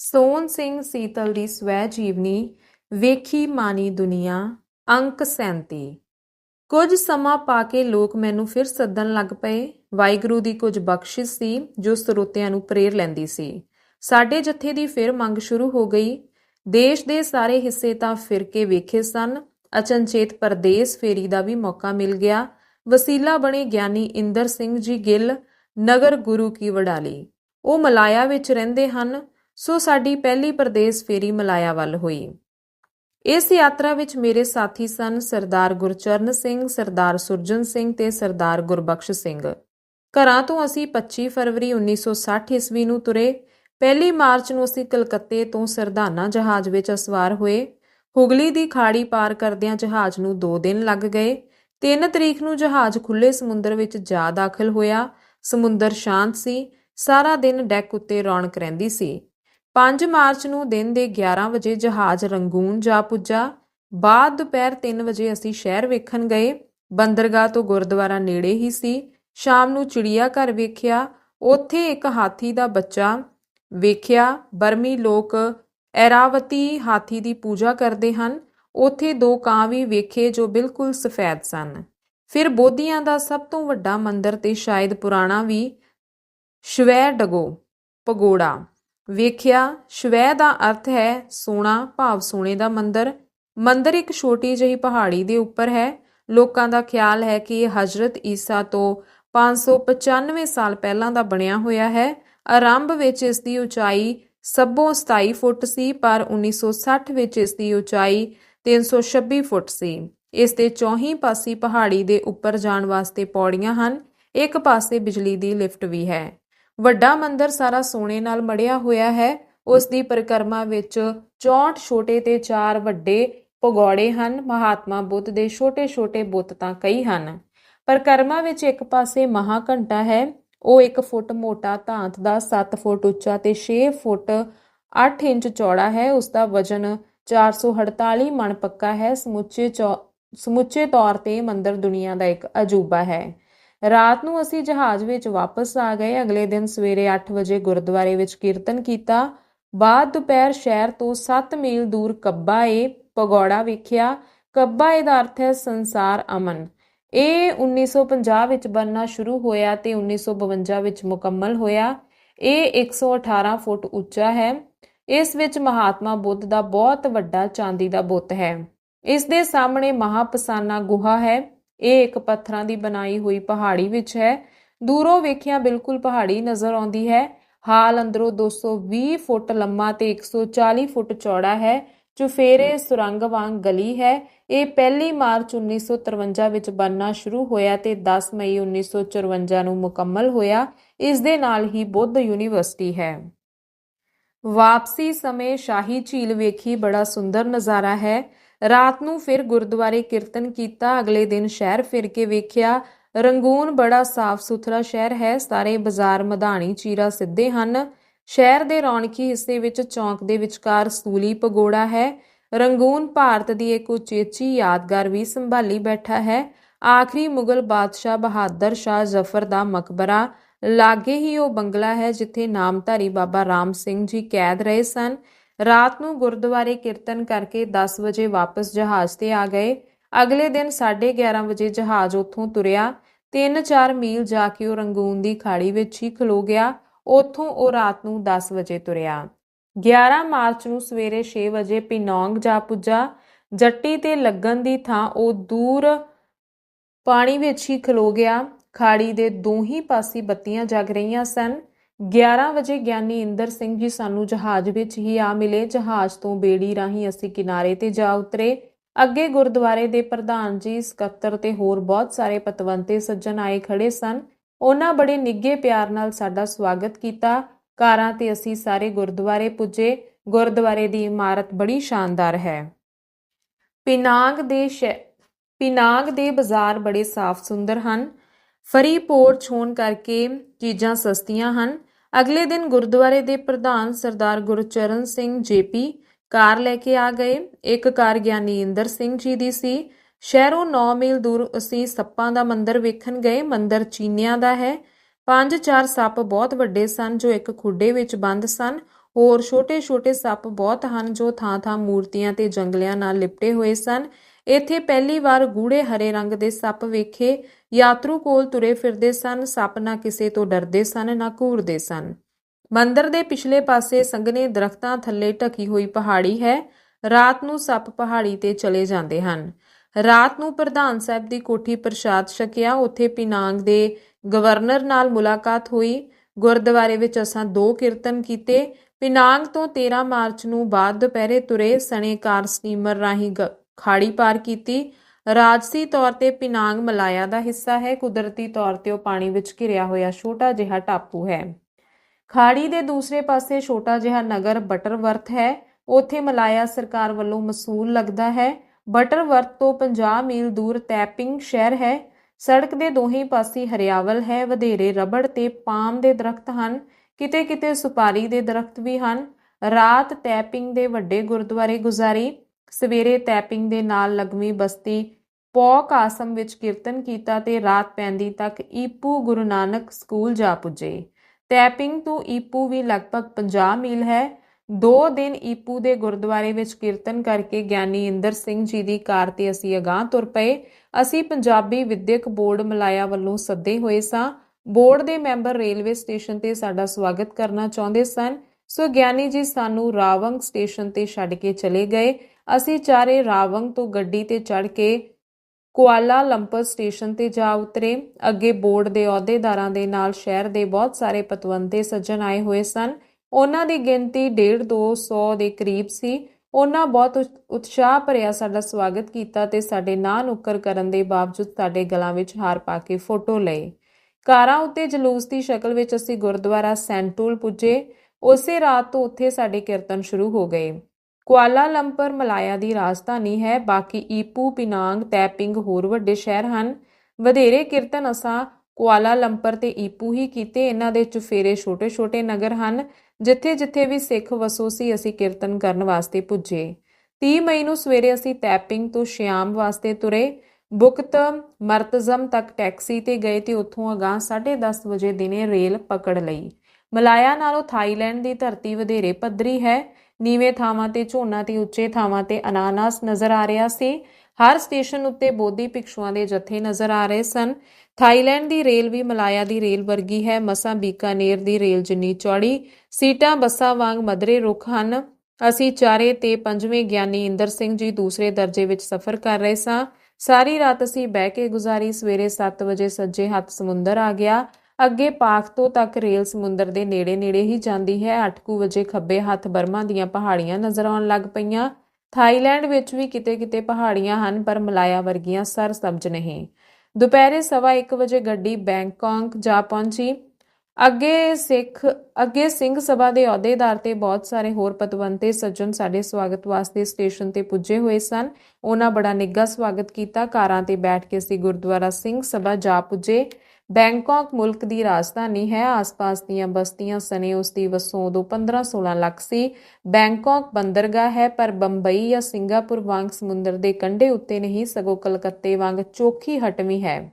ਸੋਨ ਸਿੰਘ ਸੀਤਲ ਦੀ ਸਵੈ ਜੀਵਨੀ, ਵੇਖੀ ਮਾਨੀ ਦੁਨੀਆ, ਅੰਕ 37 ਕੁਝ ਸਮਾਂ ਪਾ ਕੇ ਲੋਕ ਮੈਨੂੰ ਫਿਰ ਸੱਦਣ ਲੱਗ ਪਏ। ਵਾਹਿਗੁਰੂ ਦੀ ਕੁਝ ਬਖਸ਼ਿਸ਼ ਸੀ, ਜੋ ਸਰੋਤਿਆਂ ਨੂੰ ਪ੍ਰੇਰ ਲੈਂਦੀ ਸੀ। ਸਾਡੇ ਜਥੇ ਦੀ ਫਿਰ ਮੰਗ ਸ਼ੁਰੂ ਹੋ ਗਈ। ਦੇਸ਼ ਦੇ ਸਾਰੇ ਹਿੱਸੇ ਤਾਂ ਫਿਰ ਕੇ ਵੇਖੇ ਸਨ। ਅਚਨਚੇਤ ਪਰਦੇਸ ਫੇਰੀ ਦਾ ਵੀ ਮੌਕਾ ਮਿਲ ਗਿਆ। ਵਸੀਲਾ ਬਣੇ ਗਿਆਨੀ ਇੰਦਰ ਸਿੰਘ ਜੀ ਗਿੱਲ, ਨਗਰ ਗੁਰੂ ਕੀ ਵਡਾਲੀ। ਉਹ ਮਲਾਇਆ ਵਿੱਚ ਰਹਿੰਦੇ ਹਨ। ਸੋ ਸਾਡੀ ਪਹਿਲੀ ਪ੍ਰਦੇਸ ਫੇਰੀ ਮਲਾਇਆ ਵੱਲ ਹੋਈ। ਇਸ ਯਾਤਰਾ ਵਿੱਚ ਮੇਰੇ ਸਾਥੀ ਸਨ ਸਰਦਾਰ ਗੁਰਚਰਨ ਸਿੰਘ, ਸਰਦਾਰ ਸੁਰਜਨ ਸਿੰਘ ਤੇ ਸਰਦਾਰ ਗੁਰਬਖਸ਼ ਸਿੰਘ। ਘਰਾਂ ਤੋਂ ਅਸੀਂ 25 ਫਰਵਰੀ 1960 ਈਸਵੀ ਨੂੰ ਤੁਰੇ। ਪਹਿਲੀ ਮਾਰਚ ਨੂੰ ਅਸੀਂ ਕਲਕੱਤੇ ਤੋਂ ਸਰਦਾਨਾ ਜਹਾਜ਼ ਵਿੱਚ ਅਸਵਾਰ ਹੋਏ। ਹੁਗਲੀ ਦੀ ਖਾੜੀ ਪਾਰ ਕਰਦਿਆਂ ਜਹਾਜ਼ ਨੂੰ 2 ਦਿਨ ਲੱਗ ਗਏ। 3 ਤਰੀਕ ਨੂੰ ਜਹਾਜ਼ ਖੁੱਲੇ ਸਮੁੰਦਰ ਵਿੱਚ ਜਾ ਦਾਖਲ ਹੋਇਆ। ਸਮੁੰਦਰ ਸ਼ਾਂਤ ਸੀ। ਸਾਰਾ ਦਿਨ ਡੈਕ ਉੱਤੇ ਰੌਣਕ ਰਹਿੰਦੀ ਸੀ। 5 ਮਾਰਚ ਨੂੰ ਦਿਨ ਦੇ 11 ਵਜੇ ਜਹਾਜ਼ ਰੰਗੂਨ ਜਾ ਪੁੱਜਾ। ਬਾਅਦ ਦੁਪਹਿਰ 3 ਵਜੇ ਅਸੀਂ ਸ਼ਹਿਰ ਵੇਖਣ ਗਏ। ਬੰਦਰਗਾਹ ਤੋਂ ਗੁਰਦੁਆਰਾ ਨੇੜੇ ਹੀ ਸੀ। ਸ਼ਾਮ ਨੂੰ ਚਿੜੀਆ ਘਰ ਵੇਖਿਆ। ਉੱਥੇ ਇੱਕ ਹਾਥੀ ਦਾ ਬੱਚਾ ਵੇਖਿਆ। ਬਰਮੀ ਲੋਕ ਐਰਾਵਤੀ ਹਾਥੀ ਦੀ ਪੂਜਾ ਕਰਦੇ ਹਨ। ਉੱਥੇ ਦੋ ਕਾਂ ਵੀ ਵੇਖੇ ਜੋ ਬਿਲਕੁਲ ਸਫੈਦ ਸਨ। ਫਿਰ ਬੋਧੀਆਂ ਦਾ ਸਭ ਤੋਂ ਵੱਡਾ ਮੰਦਿਰ ਤੇ ਸ਼ਾਇਦ ਪੁਰਾਣਾ ਵੀ ਸ਼ਵੈ ਡਗੋ ਪਗੋੜਾ ਵੇਖਿਆ, ਸ਼ਵੈ ਦਾ ਅਰਥ ਹੈ ਸੋਨਾ, ਭਾਵ ਸੋਨੇ ਦਾ ਮੰਦਰ। ਮੰਦਰ ਇੱਕ ਛੋਟੀ ਜਿਹੀ ਪਹਾੜੀ ਦੇ ਉੱਪਰ ਹੈ। ਲੋਕਾਂ ਦਾ ਖਿਆਲ ਹੈ ਕਿ ਇਹ ਹਜ਼ਰਤ ਈਸਾ ਤੋਂ 595 ਸਾਲ ਪਹਿਲਾਂ ਦਾ ਬਣਿਆ ਹੋਇਆ ਹੈ। ਆਰੰਭ ਵਿੱਚ ਇਸ ਦੀ ਉਚਾਈ ਸਭੋਂ 27 ਫੁੱਟ ਸੀ, ਪਰ 1960 ਵਿੱਚ ਇਸ ਦੀ ਉਚਾਈ 326 ਫੁੱਟ ਸੀ। ਇਸ ਦੇ ਚੌਹੀਂ ਪਾਸੇ ਪਹਾੜੀ ਦੇ ਉੱਪਰ ਜਾਣ ਵਾਸਤੇ ਪੌੜੀਆਂ ਹਨ। ਇੱਕ ਪਾਸੇ ਬਿਜਲੀ ਦੀ ਲਿਫਟ ਵੀ ਹੈ। ਵੱਡਾ ਮੰਦਿਰ ਸਾਰਾ ਸੋਨੇ ਨਾਲ ਮੜਿਆ ਹੋਇਆ ਹੈ। ਉਸ ਦੀ ਪਰਿਕਰਮਾ ਵਿੱਚ 64 ਛੋਟੇ ਤੇ 4 ਵੱਡੇ ਪਗੋੜੇ ਹਨ। ਮਹਾਤਮਾ ਬੁੱਧ ਦੇ ਛੋਟੇ-ਛੋਟੇ ਬੁੱਤ ਤਾਂ ਕਈ ਹਨ। ਪਰਿਕਰਮਾ ਵਿੱਚ ਇੱਕ ਪਾਸੇ ਮਹਾਕੰਟਾ ਹੈ। ਉਹ 1 ਫੁੱਟ ਮੋਟਾ ਧਾਤ ਦਾ 7 ਫੁੱਟ ਉੱਚਾ ਤੇ 6 ਫੁੱਟ 8 ਇੰਚ ਚੌੜਾ ਹੈ। ਉਸ ਦਾ ਵਜ਼ਨ 448 ਮਣ ਪੱਕਾ ਹੈ। ਸਮੁੱਚੇ ਸਮੁੱਚੇ ਤੌਰ ਤੇ ਮੰਦਰ ਦੁਨੀਆ ਦਾ ਇੱਕ ਅਜੂਬਾ ਹੈ। ਰਾਤ ਨੂੰ ਅਸੀਂ ਜਹਾਜ਼ ਵਿੱਚ ਵਾਪਸ ਆ ਗਏ। ਅਗਲੇ ਦਿਨ ਸਵੇਰੇ 8 ਵਜੇ ਗੁਰਦੁਆਰੇ ਵਿੱਚ ਕੀਰਤਨ ਕੀਤਾ। ਬਾਅਦ ਦੁਪਹਿਰ ਸ਼ਹਿਰ ਤੋਂ 7 ਮੀਲ ਦੂਰ ਕੱਬਾ ਏ ਪਗੋੜਾ ਵੇਖਿਆ। ਕੱਬਾ ਏ ਦਾ ਅਰਥ ਹੈ ਸੰਸਾਰ ਅਮਨ। ਇਹ 1950 ਵਿੱਚ ਬਣਨਾ ਸ਼ੁਰੂ ਹੋਇਆ ਤੇ 1952 ਵਿੱਚ ਮੁਕੰਮਲ ਹੋਇਆ। ਇਹ 118 ਫੁੱਟ ਉੱਚਾ ਹੈ। ਇਸ ਵਿੱਚ ਮਹਾਤਮਾ ਬੁੱਧ ਦਾ ਬਹੁਤ ਵੱਡਾ ਚਾਂਦੀ ਦਾ ਬੁੱਤ ਹੈ। ਇਸ ਦੇ ਸਾਹਮਣੇ ਮਹਾਪਸਾਨਾ ਗੁਹਾ ਹੈ। ਇਹ ਇੱਕ ਪੱਥਰਾਂ ਦੀ ਬਣਾਈ ਹੋਈ ਪਹਾੜੀ ਵਿੱਚ ਹੈ। ਦੂਰੋਂ ਵੇਖਿਆ ਬਿਲਕੁਲ ਪਹਾੜੀ ਨਜ਼ਰ ਆਉਂਦੀ ਹੈ। ਹਾਲ ਅੰਦਰੋਂ 220 ਫੁੱਟ ਲੰਮਾ ਤੇ 140 ਫੁੱਟ ਚੌੜਾ ਹੈ ਚੁਫੇਰੇ ਸੁਰੰਗ ਵਾਂਗ ਗਲੀ ਹੈ। ਇਹ ਪਹਿਲੀ ਮਾਰਚ 1953 ਵਿੱਚ ਬਣਨਾ ਸ਼ੁਰੂ ਹੋਇਆ ਤੇ 10 ਮਈ 1954 ਨੂੰ ਮੁਕੰਮਲ ਹੋਇਆ। ਇਸ ਦੇ ਨਾਲ ਹੀ ਬੁੱਧ ਯੂਨੀਵਰਸਿਟੀ ਹੈ। ਵਾਪਸੀ ਸਮੇਂ ਸ਼ਾਹੀ ਝੀਲ ਵੇਖੀ ਬੜਾ ਸੁੰਦਰ ਨਜ਼ਾਰਾ ਹੈ। ਰਾਤ ਨੂੰ ਫਿਰ ਗੁਰਦੁਆਰੇ ਕੀਰਤਨ ਕੀਤਾ, ਅਗਲੇ ਦਿਨ ਸ਼ਹਿਰ ਫਿਰ ਕੇ ਵੇਖਿਆ। ਰੰਗੂਨ ਬੜਾ ਸਾਫ਼ ਸੁਥਰਾ ਸ਼ਹਿਰ ਹੈ, ਸਾਰੇ ਬਾਜ਼ਾਰ ਮਧਾਣੀ ਚੀਰਾ ਸਿੱਧੇ ਹਨ। ਸ਼ਹਿਰ ਦੇ ਰੌਣਕੀ ਹਿੱਸੇ ਵਿੱਚ ਚੌਂਕ ਦੇ ਵਿਚਕਾਰ ਸੂਲੀ ਪਗੋੜਾ ਹੈ। ਰੰਗੂਨ ਭਾਰਤ ਦੀ ਇੱਕ ਉਚੇਚੀ ਯਾਦਗਾਰ ਵੀ ਸੰਭਾਲੀ ਬੈਠਾ ਹੈ। ਆਖਰੀ ਮੁਗਲ ਬਾਦਸ਼ਾਹ ਬਹਾਦਰ ਸ਼ਾਹ ਜ਼ਫਰ ਦਾ ਮਕਬਰਾ। ਲਾਗੇ ਹੀ ਉਹ ਬੰਗਲਾ ਹੈ, ਜਿੱਥੇ ਨਾਮਧਾਰੀ ਬਾਬਾ ਰਾਮ ਸਿੰਘ ਜੀ ਕੈਦ ਰਹੇ ਸਨ। ਰਾਤ ਨੂੰ ਗੁਰਦੁਆਰੇ ਕੀਰਤਨ ਕਰਕੇ 10 ਵਜੇ ਵਾਪਸ ਜਹਾਜ਼ ਤੇ ਆ ਗਏ। ਅਗਲੇ ਦਿਨ 11:30 ਵਜੇ ਜਹਾਜ਼ ਉੱਥੋਂ ਤੁਰਿਆ। 3-4 ਮੀਲ ਜਾ ਕੇ ਉਹ ਰੰਗੂਨ ਦੀ ਖਾੜੀ ਵਿੱਚ ਹੀ ਖਲੋ ਗਿਆ। ਉੱਥੋਂ ਉਹ ਰਾਤ ਨੂੰ 10 ਵਜੇ ਤੁਰਿਆ। 11 ਮਾਰਚ ਨੂੰ ਸਵੇਰੇ 6 ਵਜੇ ਪਿਨੌਂਗ ਜਾ ਪੁੱਜਾ। ਜੱਟੀ ਤੇ ਲੱਗਣ ਦੀ ਥਾਂ ਉਹ ਦੂਰ ਪਾਣੀ ਵਿੱਚ ਹੀ ਖਲੋ ਗਿਆ। ਖਾੜੀ ਦੇ ਦੋਹੀ ਪਾਸੇ ਬੱਤੀਆਂ ਜਗ ਰਹੀਆਂ ਸਨ। 11 ਵਜੇ ਗਿਆਨੀ ਇੰਦਰ ਸਿੰਘ ਜੀ ਸਾਨੂੰ ਜਹਾਜ਼ ਵਿੱਚ ਹੀ ਆ ਮਿਲੇ। ਜਹਾਜ਼ ਤੋਂ ਬੇੜੀ ਰਾਹੀਂ ਅਸੀਂ ਕਿਨਾਰੇ ਤੇ ਜਾ ਉਤਰੇ। ਅੱਗੇ ਗੁਰਦੁਆਰੇ ਦੇ ਪ੍ਰਧਾਨ ਜੀ, ਸਕੱਤਰ ਤੇ ਹੋਰ ਬਹੁਤ ਸਾਰੇ ਪਤਵੰਤੇ ਸੱਜਣ ਆਏ ਖੜੇ ਸਨ। ਉਹਨਾਂ ਬੜੇ ਨਿੱਘੇ ਪਿਆਰ ਨਾਲ ਸਾਡਾ ਸਵਾਗਤ ਕੀਤਾ। ਕਾਰਾਂ ਤੇ ਅਸੀਂ ਸਾਰੇ ਗੁਰਦੁਆਰੇ ਪੁੱਜੇ। ਗੁਰਦੁਆਰੇ ਦੀ ਇਮਾਰਤ ਬੜੀ ਸ਼ਾਨਦਾਰ ਹੈ। ਪਿਨਾਂਗ ਦੇ ਪਿਨਾਂਗ ਦੇ ਬਾਜ਼ਾਰ ਬੜੇ ਸਾਫ਼ ਸੁੰਦਰ ਹਨ। ਫਰੀ ਫਰੀਪੋਰਟ ਹੋਣ ਕਰਕੇ ਚੀਜ਼ਾਂ ਸਸਤੀਆਂ ਹਨ। ਅਗਲੇ ਦਿਨ ਗੁਰਦੁਆਰੇ ਦੇ ਪ੍ਰਧਾਨ ਸਰਦਾਰ ਗੁਰਚਰਨ ਸਿੰਘ ਜੇਪੀ ਕਾਰ ਲੈ ਕੇ ਆ ਗਏ। ਇੱਕ ਕਾਰ ਗਿਆਨੀ ਇੰਦਰ ਸਿੰਘ ਜੀ ਦੀ ਸੀ। ਸ਼ਹਿਰੋਂ 9 ਮੀਲ ਦੂਰ ਅਸੀਂ ਸੱਪਾਂ ਦਾ ਮੰਦਿਰ ਵੇਖਣ ਗਏ। ਮੰਦਿਰ ਚੀਨਿਆਂ ਦਾ ਹੈ। ਪੰਜ ਚਾਰ ਸੱਪ ਬਹੁਤ ਵੱਡੇ ਸਨ, ਜੋ ਇੱਕ ਖੁੱਡੇ ਵਿੱਚ ਬੰਦ ਸਨ। ਹੋਰ ਛੋਟੇ-ਛੋਟੇ ਸੱਪ ਬਹੁਤ ਹਨ, ਜੋ ਥਾਂ-ਥਾਂ ਮੂਰਤੀਆਂ ਤੇ ਜੰਗਲਿਆਂ ਨਾਲ ਲਿਪਟੇ ਹੋਏ ਸਨ। ਇੱਥੇ ਪਹਿਲੀ ਵਾਰ ਗੂੜੇ ਹਰੇ ਰੰਗ ਦੇ ਸੱਪ ਵੇਖੇ। ਯਾਤਰੂ ਕੋਲ ਤੁਰੇ ਫਿਰਦੇ ਸਨ। ਸੱਪ ਨਾ ਕਿਸੇ ਤੋਂ ਡਰਦੇ ਸਨ, ਨਾ ਘੂਰਦੇ ਸਨ। ਮੰਦਰ ਦੇ ਪਿਛਲੇ ਪਾਸੇ ਸੰਘਣੇ ਦਰਖਤਾਂ ਥੱਲੇ ਢਕੀ ਹੋਈ ਪਹਾੜੀ ਹੈ। ਰਾਤ ਨੂੰ ਸੱਪ ਪਹਾੜੀ ਤੇ ਚਲੇ ਜਾਂਦੇ ਹਨ। ਰਾਤ ਨੂੰ ਪ੍ਰਧਾਨ ਸਾਹਿਬ ਦੀ ਕੋਠੀ ਪ੍ਰਸ਼ਾਦ ਛਕਿਆ। ਉੱਥੇ ਪਿਨਾਂਗ ਦੇ ਗਵਰਨਰ ਨਾਲ ਮੁਲਾਕਾਤ ਹੋਈ। ਗੁਰਦੁਆਰੇ ਵਿੱਚ ਅਸਾਂ ਦੋ ਕੀਰਤਨ ਕੀਤੇ। ਪਿਨਾਂਗ ਤੋਂ 13 ਮਾਰਚ ਨੂੰ ਬਾਅਦ ਦੁਪਹਿਰੇ ਤੁਰੇ ਸਣੇ ਕਾਰ ਸਟੀਮਰ ਰਾਹੀਂ ਗ- ਖਾੜੀ ਪਾਰ ਕੀਤੀ। ਰਾਜਸੀ ਤੌਰ ਤੇ ਪਿਨਾਂਗ ਮਲਾਇਆ ਦਾ ਹਿੱਸਾ ਹੈ। ਕੁਦਰਤੀ ਤੌਰ ਤੇ ਉਹ ਪਾਣੀ ਵਿੱਚ ਘਿਰਿਆ ਹੋਇਆ ਛੋਟਾ ਜਿਹਾ ਟਾਪੂ ਹੈ। ਖਾੜੀ ਦੇ ਦੂਸਰੇ ਪਾਸੇ ਛੋਟਾ ਜਿਹਾ ਨਗਰ ਬਟਰਵਰਥ ਹੈ। ਉੱਥੇ ਮਲਾਇਆ ਸਰਕਾਰ ਵੱਲੋਂ ਮਸੂਲ ਲੱਗਦਾ ਹੈ। ਬਟਰਵਰਥ ਤੋਂ 50 ਮੀਲ ਦੂਰ ਤੈਪਿੰਗ ਸ਼ਹਿਰ ਹੈ। ਸੜਕ ਦੇ ਦੋਹੇ ਪਾਸੇ ਹਰਿਆਵਲ ਹੈ। ਵਧੇਰੇ ਰਬੜ ਤੇ ਪਾਮ ਦੇ ਦਰਖਤ ਹਨ। ਕਿਤੇ ਕਿਤੇ ਸੁਪਾਰੀ ਦੇ ਦਰਖਤ ਵੀ ਹਨ। ਰਾਤ ਤੈਪਿੰਗ ਦੇ ਵੱਡੇ ਗੁਰਦੁਆਰੇ ਗੁਜ਼ਾਰੀ। ਸਵੇਰੇ ਤੈਪਿੰਗ ਦੇ ਨਾਲ ਲਗਵੀਂ ਬਸਤੀ, ਪੌਕ ਆਸਮ ਵਿੱਚ ਕੀਰਤਨ ਕੀਤਾ ਤੇ ਰਾਤ ਪੈਂਦੀ ਤੱਕ ਈਪੂ ਗੁਰੂ ਨਾਨਕ ਸਕੂਲ ਜਾ ਪੁੱਜੇ। ਤੈਪਿੰਗ ਤੋਂ ਈਪੂ ਵੀ ਲਗਭਗ 50 ਮੀਲ ਹੈ। ਦੋ ਦਿਨ ਈਪੂ ਦੇ ਗੁਰਦੁਆਰੇ ਵਿੱਚ ਕੀਰਤਨ ਕਰਕੇ ਗਿਆਨੀ ਇੰਦਰ ਸਿੰਘ ਜੀ ਦੀ ਕਾਰ ਤੇ ਅਸੀਂ ਅਗਾਹ ਤੁਰ ਪਏ। ਅਸੀਂ ਪੰਜਾਬੀ ਵਿਦਿਅਕ ਬੋਰਡ ਮਲਾਇਆ ਵੱਲੋਂ ਸੱਦੇ ਹੋਏ ਸਾਂ। ਬੋਰਡ ਦੇ ਮੈਂਬਰ ਰੇਲਵੇ ਸਟੇਸ਼ਨ ਤੇ ਸਾਡਾ ਸਵਾਗਤ ਕਰਨਾ ਚਾਹੁੰਦੇ ਸਨ। ਸੋ ਗਿਆਨੀ ਜੀ ਸਾਨੂੰ ਰਾਵੰਗ ਸਟੇਸ਼ਨ ਤੇ ਛੱਡ ਕੇ ਚਲੇ ਗਏ। ਅਸੀਂ ਚਾਰੇ ਰਾਵੰਗ ਤੋਂ ਗੱਡੀ ਤੇ ਚੜ੍ਹ ਕੇ ਕੁਆਲਾ ਲੰਪਰ ਸਟੇਸ਼ਨ ਤੇ ਜਾ ਉਤਰੇ। ਅੱਗੇ ਬੋਰਡ ਦੇ ਅਹੁਦੇਦਾਰਾਂ ਦੇ ਨਾਲ ਸ਼ਹਿਰ ਦੇ ਬਹੁਤ ਸਾਰੇ ਪਤਵੰਤੇ ਸੱਜਣ ਆਏ ਹੋਏ ਸਨ। ਉਹਨਾਂ ਦੀ ਗਿਣਤੀ 1.5 200 ਦੇ ਕਰੀਬ ਸੀ। ਉਹਨਾਂ ਬਹੁਤ ਉਤ- ਉਤਸ਼ਾਹ ਭਰਿਆ ਸਾਡਾ ਸਵਾਗਤ ਕੀਤਾ ਤੇ ਸਾਡੇ ਨਾਂ ਨੁੱਕਰ ਕਰਨ ਦੇ ਬਾਵਜੂਦ ਸਾਡੇ ਗਲਾਂ ਵਿੱਚ ਹਾਰ ਪਾ ਕੇ ਫੋਟੋ ਲਏ। ਕਾਰਾਂ ਉੱਤੇ ਜਲੂਸ ਦੀ ਸ਼ਕਲ ਵਿੱਚ ਅਸੀਂ ਗੁਰਦੁਆਰਾ ਸੈਂਟੂਲ ਪੁੱਜੇ। ਉਸੇ ਰਾਤ ਤੋਂ ਉੱਥੇ ਸਾਡੇ ਕੀਰਤਨ ਸ਼ੁਰੂ ਹੋ ਗਏ। ਕੁਆਲਾਲੰਪਰ ਮਲਾਇਆ ਦੀ ਰਾਜਧਾਨੀ ਹੈ। ਬਾਕੀ ਈਪੂ, ਪਿਨਾਂਗ, ਤੈਪਿੰਗ ਹੋਰ ਵੱਡੇ ਸ਼ਹਿਰ ਹਨ। ਵਧੇਰੇ ਕੀਰਤਨ ਅਸਾਂ ਕੁਆਲਾਲੰਪਰ ਤੇ ਈਪੂ ਹੀ ਕੀਤੇ। ਇਹਨਾਂ ਦੇ ਚੁਫੇਰੇ ਛੋਟੇ-ਛੋਟੇ ਨਗਰ ਹਨ, ਜਿੱਥੇ-ਜਿੱਥੇ ਵੀ ਸਿੱਖ ਵਸੋ ਸੀ ਅਸੀਂ ਕੀਰਤਨ ਕਰਨ ਵਾਸਤੇ ਪੁੱਜੇ। 30 ਮਈ ਨੂੰ ਸਵੇਰੇ ਅਸੀਂ ਤੈਪਿੰਗ ਤੋਂ ਸ਼ਿਆਮ ਵਾਸਤੇ ਤੁਰੇ। ਬੁਕਤ ਮਰਤਜ਼ਮ ਤੱਕ ਟੈਕਸੀ ਤੇ ਗਏ ਤੇ ਉੱਥੋਂ ਅਗਾਂਹ 10:30 ਵਜੇ ਦਿਨੇ ਰੇਲ ਪਕੜ ਲਈ। ਮਲਾਇਆ ਨਾਲੋਂ ਥਾਈਲੈਂਡ ਦੀ ਧਰਤੀ ਵਧੇਰੇ ਪੱਧਰੀ ਹੈ। ਨੀਵੇਂ ਥਾਵਾਂ ਤੇ, ਝੋਨਾ ਤੇ, ਉੱਚੇ ਥਾਵਾਂ ਤੇ ਅਨਾਨਾਸ ਨਜ਼ਰ ਆ ਰਿਹਾ ਸੀ। ਹਰ ਸਟੇਸ਼ਨ ਉੱਤੇ ਬੋਧੀ ਭਿਕਸ਼ੂਆਂ ਦੇ ਜਥੇ ਨਜ਼ਰ ਆ ਰਹੇ ਸਨ। ਥਾਈਲੈਂਡ ਦੀ ਰੇਲ ਵੀ ਮਲਾਇਆ ਦੀ ਰੇਲ ਵਰਗੀ ਹੈ। ਮਸਾਂ ਬੀਕਾਨੇਰ ਦੀ ਰੇਲ ਜਿੰਨੀ ਚੌੜੀ, ਸੀਟਾਂ ਬੱਸਾਂ ਵਾਂਗ ਮਧਰੇ ਰੁੱਖ ਹਨ। ਅਸੀਂ ਚਾਰੇ ਤੇ ਪੰਜਵੇਂ ਗਿਆਨੀ ਇੰਦਰ ਸਿੰਘ ਜੀ ਦੂਸਰੇ ਦਰਜੇ ਵਿੱਚ ਸਫ਼ਰ ਕਰ ਰਹੇ ਸਾਂ। ਸਾਰੀ ਰਾਤ ਅਸੀਂ ਬਹਿ ਕੇ ਗੁਜ਼ਾਰੀ। ਸਵੇਰੇ 7 ਵਜੇ ਸੱਜੇ ਹੱਥ ਸਮੁੰਦਰ ਆ ਗਿਆ। ਅੱਗੇ ਪਾਕ ਤੋਂ ਤੱਕ ਰੇਲ ਸਮੁੰਦਰ ਦੇ ਨੇੜੇ-ਨੇੜੇ ਹੀ ਜਾਂਦੀ ਹੈ। 8:00 ਵਜੇ ਖੱਬੇ ਹੱਥ ਬਰਮਾ ਦੀਆਂ ਪਹਾੜੀਆਂ ਨਜ਼ਰ ਆਉਣ ਲੱਗ ਪਈਆਂ। ਥਾਈਲੈਂਡ ਵਿੱਚ ਵੀ ਕਿਤੇ-ਕਿਤੇ ਪਹਾੜੀਆਂ ਹਨ, ਪਰ ਮਲਾਇਆ ਵਰਗੀਆਂ ਸਰ ਸਬਜ਼ ਨਹੀਂ। ਦੁਪਹਿਰੇ ਸਵਾ 1 ਵਜੇ ਗੱਡੀ ਬੈਂਕਾਕ ਜਾ ਪਹੁੰਚੀ। ਅੱਗੇ ਸਿੱਖ, ਅੱਗੇ ਸਿੰਘ ਸਭਾ ਦੇ ਅਹੁਦੇਦਾਰ ਤੇ ਬਹੁਤ ਸਾਰੇ ਹੋਰ ਪਤਵੰਤੇ, ਸੱਜਣ ਸਾਡੇ ਸਵਾਗਤ ਵਾਸਤੇ ਸਟੇਸ਼ਨ ਤੇ ਪੁੱਜੇ ਹੋਏ ਸਨ। ਉਹਨਾਂ ਬੜਾ ਨਿੱਘਾ ਸਵਾਗਤ ਕੀਤਾ। ਕਾਰਾਂ ਤੇ ਬੈਠ ਕੇ ਅਸੀਂ ਗੁਰਦੁਆਰਾ ਸਿੰਘ ਸਭਾ ਜਾ ਪੁੱਜੇ। ਬੈਂਕਾਕ ਮੁਲਕ ਦੀ ਰਾਜਧਾਨੀ ਹੈ। ਆਸ-ਪਾਸ ਦੀਆਂ ਬਸਤੀਆਂ ਸਨੇ ਉਸ ਦੀ ਵਸੋਂ ਉਦੋਂ 15-16 ਲੱਖ ਸੀ। ਬੈਂਕਾਕ ਬੰਦਰਗਾਹ ਹੈ, ਪਰ ਬੰਬਈ ਜਾਂ ਸਿੰਗਾਪੁਰ ਵਾਂਗ ਸਮੁੰਦਰ ਦੇ ਕੰਢੇ ਉੱਤੇ ਨਹੀਂ, ਸਗੋਂ ਕਲਕੱਤੇ ਵਾਂਗ ਚੋਖੀ ਹਟਵੀਂ ਹੈ।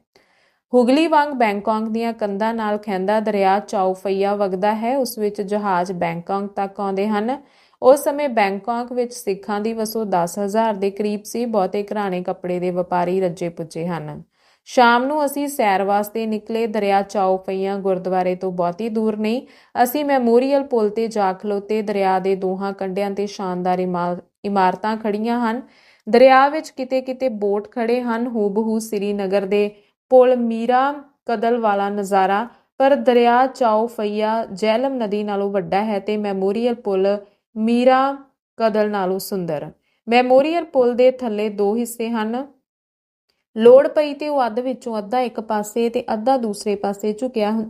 ਹੁਗਲੀ ਵਾਂਗ ਬੈਂਕਾਕ ਦੀਆਂ ਕੰਧਾਂ ਨਾਲ ਖੈਂਦਾ ਦਰਿਆ ਚਾਉਫਈਆ ਵਗਦਾ ਹੈ। ਉਸ ਵਿੱਚ ਜਹਾਜ਼ ਬੈਂਕਾਕ ਤੱਕ ਆਉਂਦੇ ਹਨ। ਉਸ ਸਮੇਂ ਬੈਂਕਾਕ ਵਿੱਚ ਸਿੱਖਾਂ ਦੀ ਵਸੋਂ 10000 ਦੇ ਕਰੀਬ ਸੀ। ਬਹੁਤੇ ਘਰਾਣੇ ਕੱਪੜੇ ਦੇ ਵਪਾਰੀ ਰੱਜੇ ਪੁੱਜੇ ਹਨ। ਸ਼ਾਮ ਨੂੰ ਅਸੀਂ ਸੈਰ ਵਾਸਤੇ ਨਿਕਲੇ, ਦਰਿਆ ਚਾਉਫਈਆ ਗੁਰਦੁਆਰੇ ਤੋਂ ਬਹੁਤੀ ਦੂਰ ਨਹੀਂ। ਅਸੀਂ ਮੈਮੋਰੀਅਲ ਪੁਲ ਤੇ ਜਾ ਖਲੋਤੇ, ਦਰਿਆ ਦੇ ਦੋਹਾਂ ਕੰਢਿਆਂ ਤੇ ਸ਼ਾਨਦਾਰ ਇਮਾ- ਇਮਾਰਤਾਂ ਖੜੀਆਂ ਹਨ। ਦਰਿਆ ਵਿੱਚ ਕਿਤੇ-ਕਿਤੇ ਬੋਟ ਖੜੇ ਹਨ, ਹੂਬਹੂ ਸ੍ਰੀਨਗਰ ਦੇ ਪੁਲ ਮੀਰਾ ਕਦਲ ਵਾਲਾ ਨਜ਼ਾਰਾ। ਪਰ ਦਰਿਆ ਚਾਉਫਈਆ ਜੈਲਮ ਨਦੀ ਨਾਲੋਂ ਵੱਡਾ ਹੈ ਤੇ ਮੈਮੋਰੀਅਲ ਪੁਲ ਮੀਰਾ ਕਦਲ ਨਾਲੋਂ ਸੁੰਦਰ। ਮੈਮੋਰੀਅਲ ਪੁਲ ਦੇ ਥੱਲੇ ਦੋ ਹਿੱਸੇ ਹਨ। ਲੋੜ ਪਈ ਤੇ ਉਹ ਅੱਧ ਵਿੱਚੋਂ ਅੱਧਾ ਇੱਕ ਪਾਸੇ ਤੇ ਅੱਧਾ ਦੂਸਰੇ ਪਾਸੇ ਝੁਕਿਆ ਹੁੰ-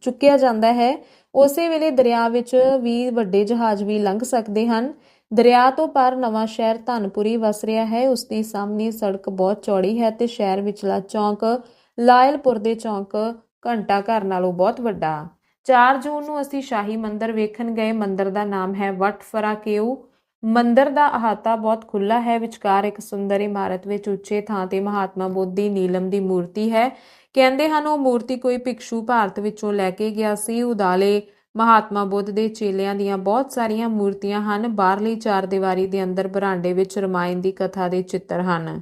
ਚੁੱਕਿਆ ਜਾਂਦਾ ਹੈ। ਉਸੇ ਵੇਲੇ ਦਰਿਆ ਵਿੱਚ ਵੀ ਵੱਡੇ ਜਹਾਜ਼ ਵੀ ਲੰਘ ਸਕਦੇ ਹਨ। ਦਰਿਆ ਤੋਂ ਪਾਰ ਨਵਾਂ ਸ਼ਹਿਰ ਧਨਪੁਰੀ ਵਸ ਰਿਹਾ ਹੈ। ਉਸ ਦੇ ਸਾਹਮਣੇ ਸੜਕ ਬਹੁਤ ਚੌੜੀ ਹੈ ਤੇ ਸ਼ਹਿਰ ਵਿਚਲਾ ਚੌਂਕ ਲਾਇਲਪੁਰ ਦੇ ਚੌਂਕ ਘੰਟਾ ਘਰ ਨਾਲੋਂ ਬਹੁਤ ਵੱਡਾ। 4 ਜੂਨ ਨੂੰ ਅਸੀਂ ਸ਼ਾਹੀ ਮੰਦਰ ਵੇਖਣ ਗਏ। ਮੰਦਰ ਦਾ ਨਾਮ ਹੈ ਵਟ ਫਰਾਕੇਉ ਮੰਦਰ ਦਾ ਅਹਾਤਾ ਬਹੁਤ ਖੁੱਲਾ ਹੈ, ਵਿਚਕਾਰ ਇੱਕ ਸੁੰਦਰ ਇਮਾਰਤ ਵਿੱਚ ਉੱਚੇ ਥਾਂ ਤੇ ਮਹਾਤਮਾ ਬੁੱਧ ਦੀ ਨੀਲਮ ਦੀ ਮੂਰਤੀ ਹੈ। ਕਹਿੰਦੇ ਹਨ, ਉਹ ਮੂਰਤੀ ਕੋਈ ਭਿਕਸ਼ੂ ਭਾਰਤ ਵਿੱਚੋਂ ਲੈ ਕੇ ਗਿਆ ਸੀ। ਉਦਾਲੇ ਮਹਾਤਮਾ ਬੁੱਧ ਦੇ ਚੇਲਿਆਂ ਦੀਆਂ ਬਹੁਤ ਸਾਰੀਆਂ ਮੂਰਤੀਆਂ ਹਨ। ਬਾਹਰਲੀ ਚਾਰ ਦੀਵਾਰੀ ਦੇ ਅੰਦਰ ਬਰਾਂਡੇ ਵਿੱਚ ਰਮਾਇਣ ਦੀ ਕਥਾ ਦੇ ਚਿੱਤਰ ਹਨ।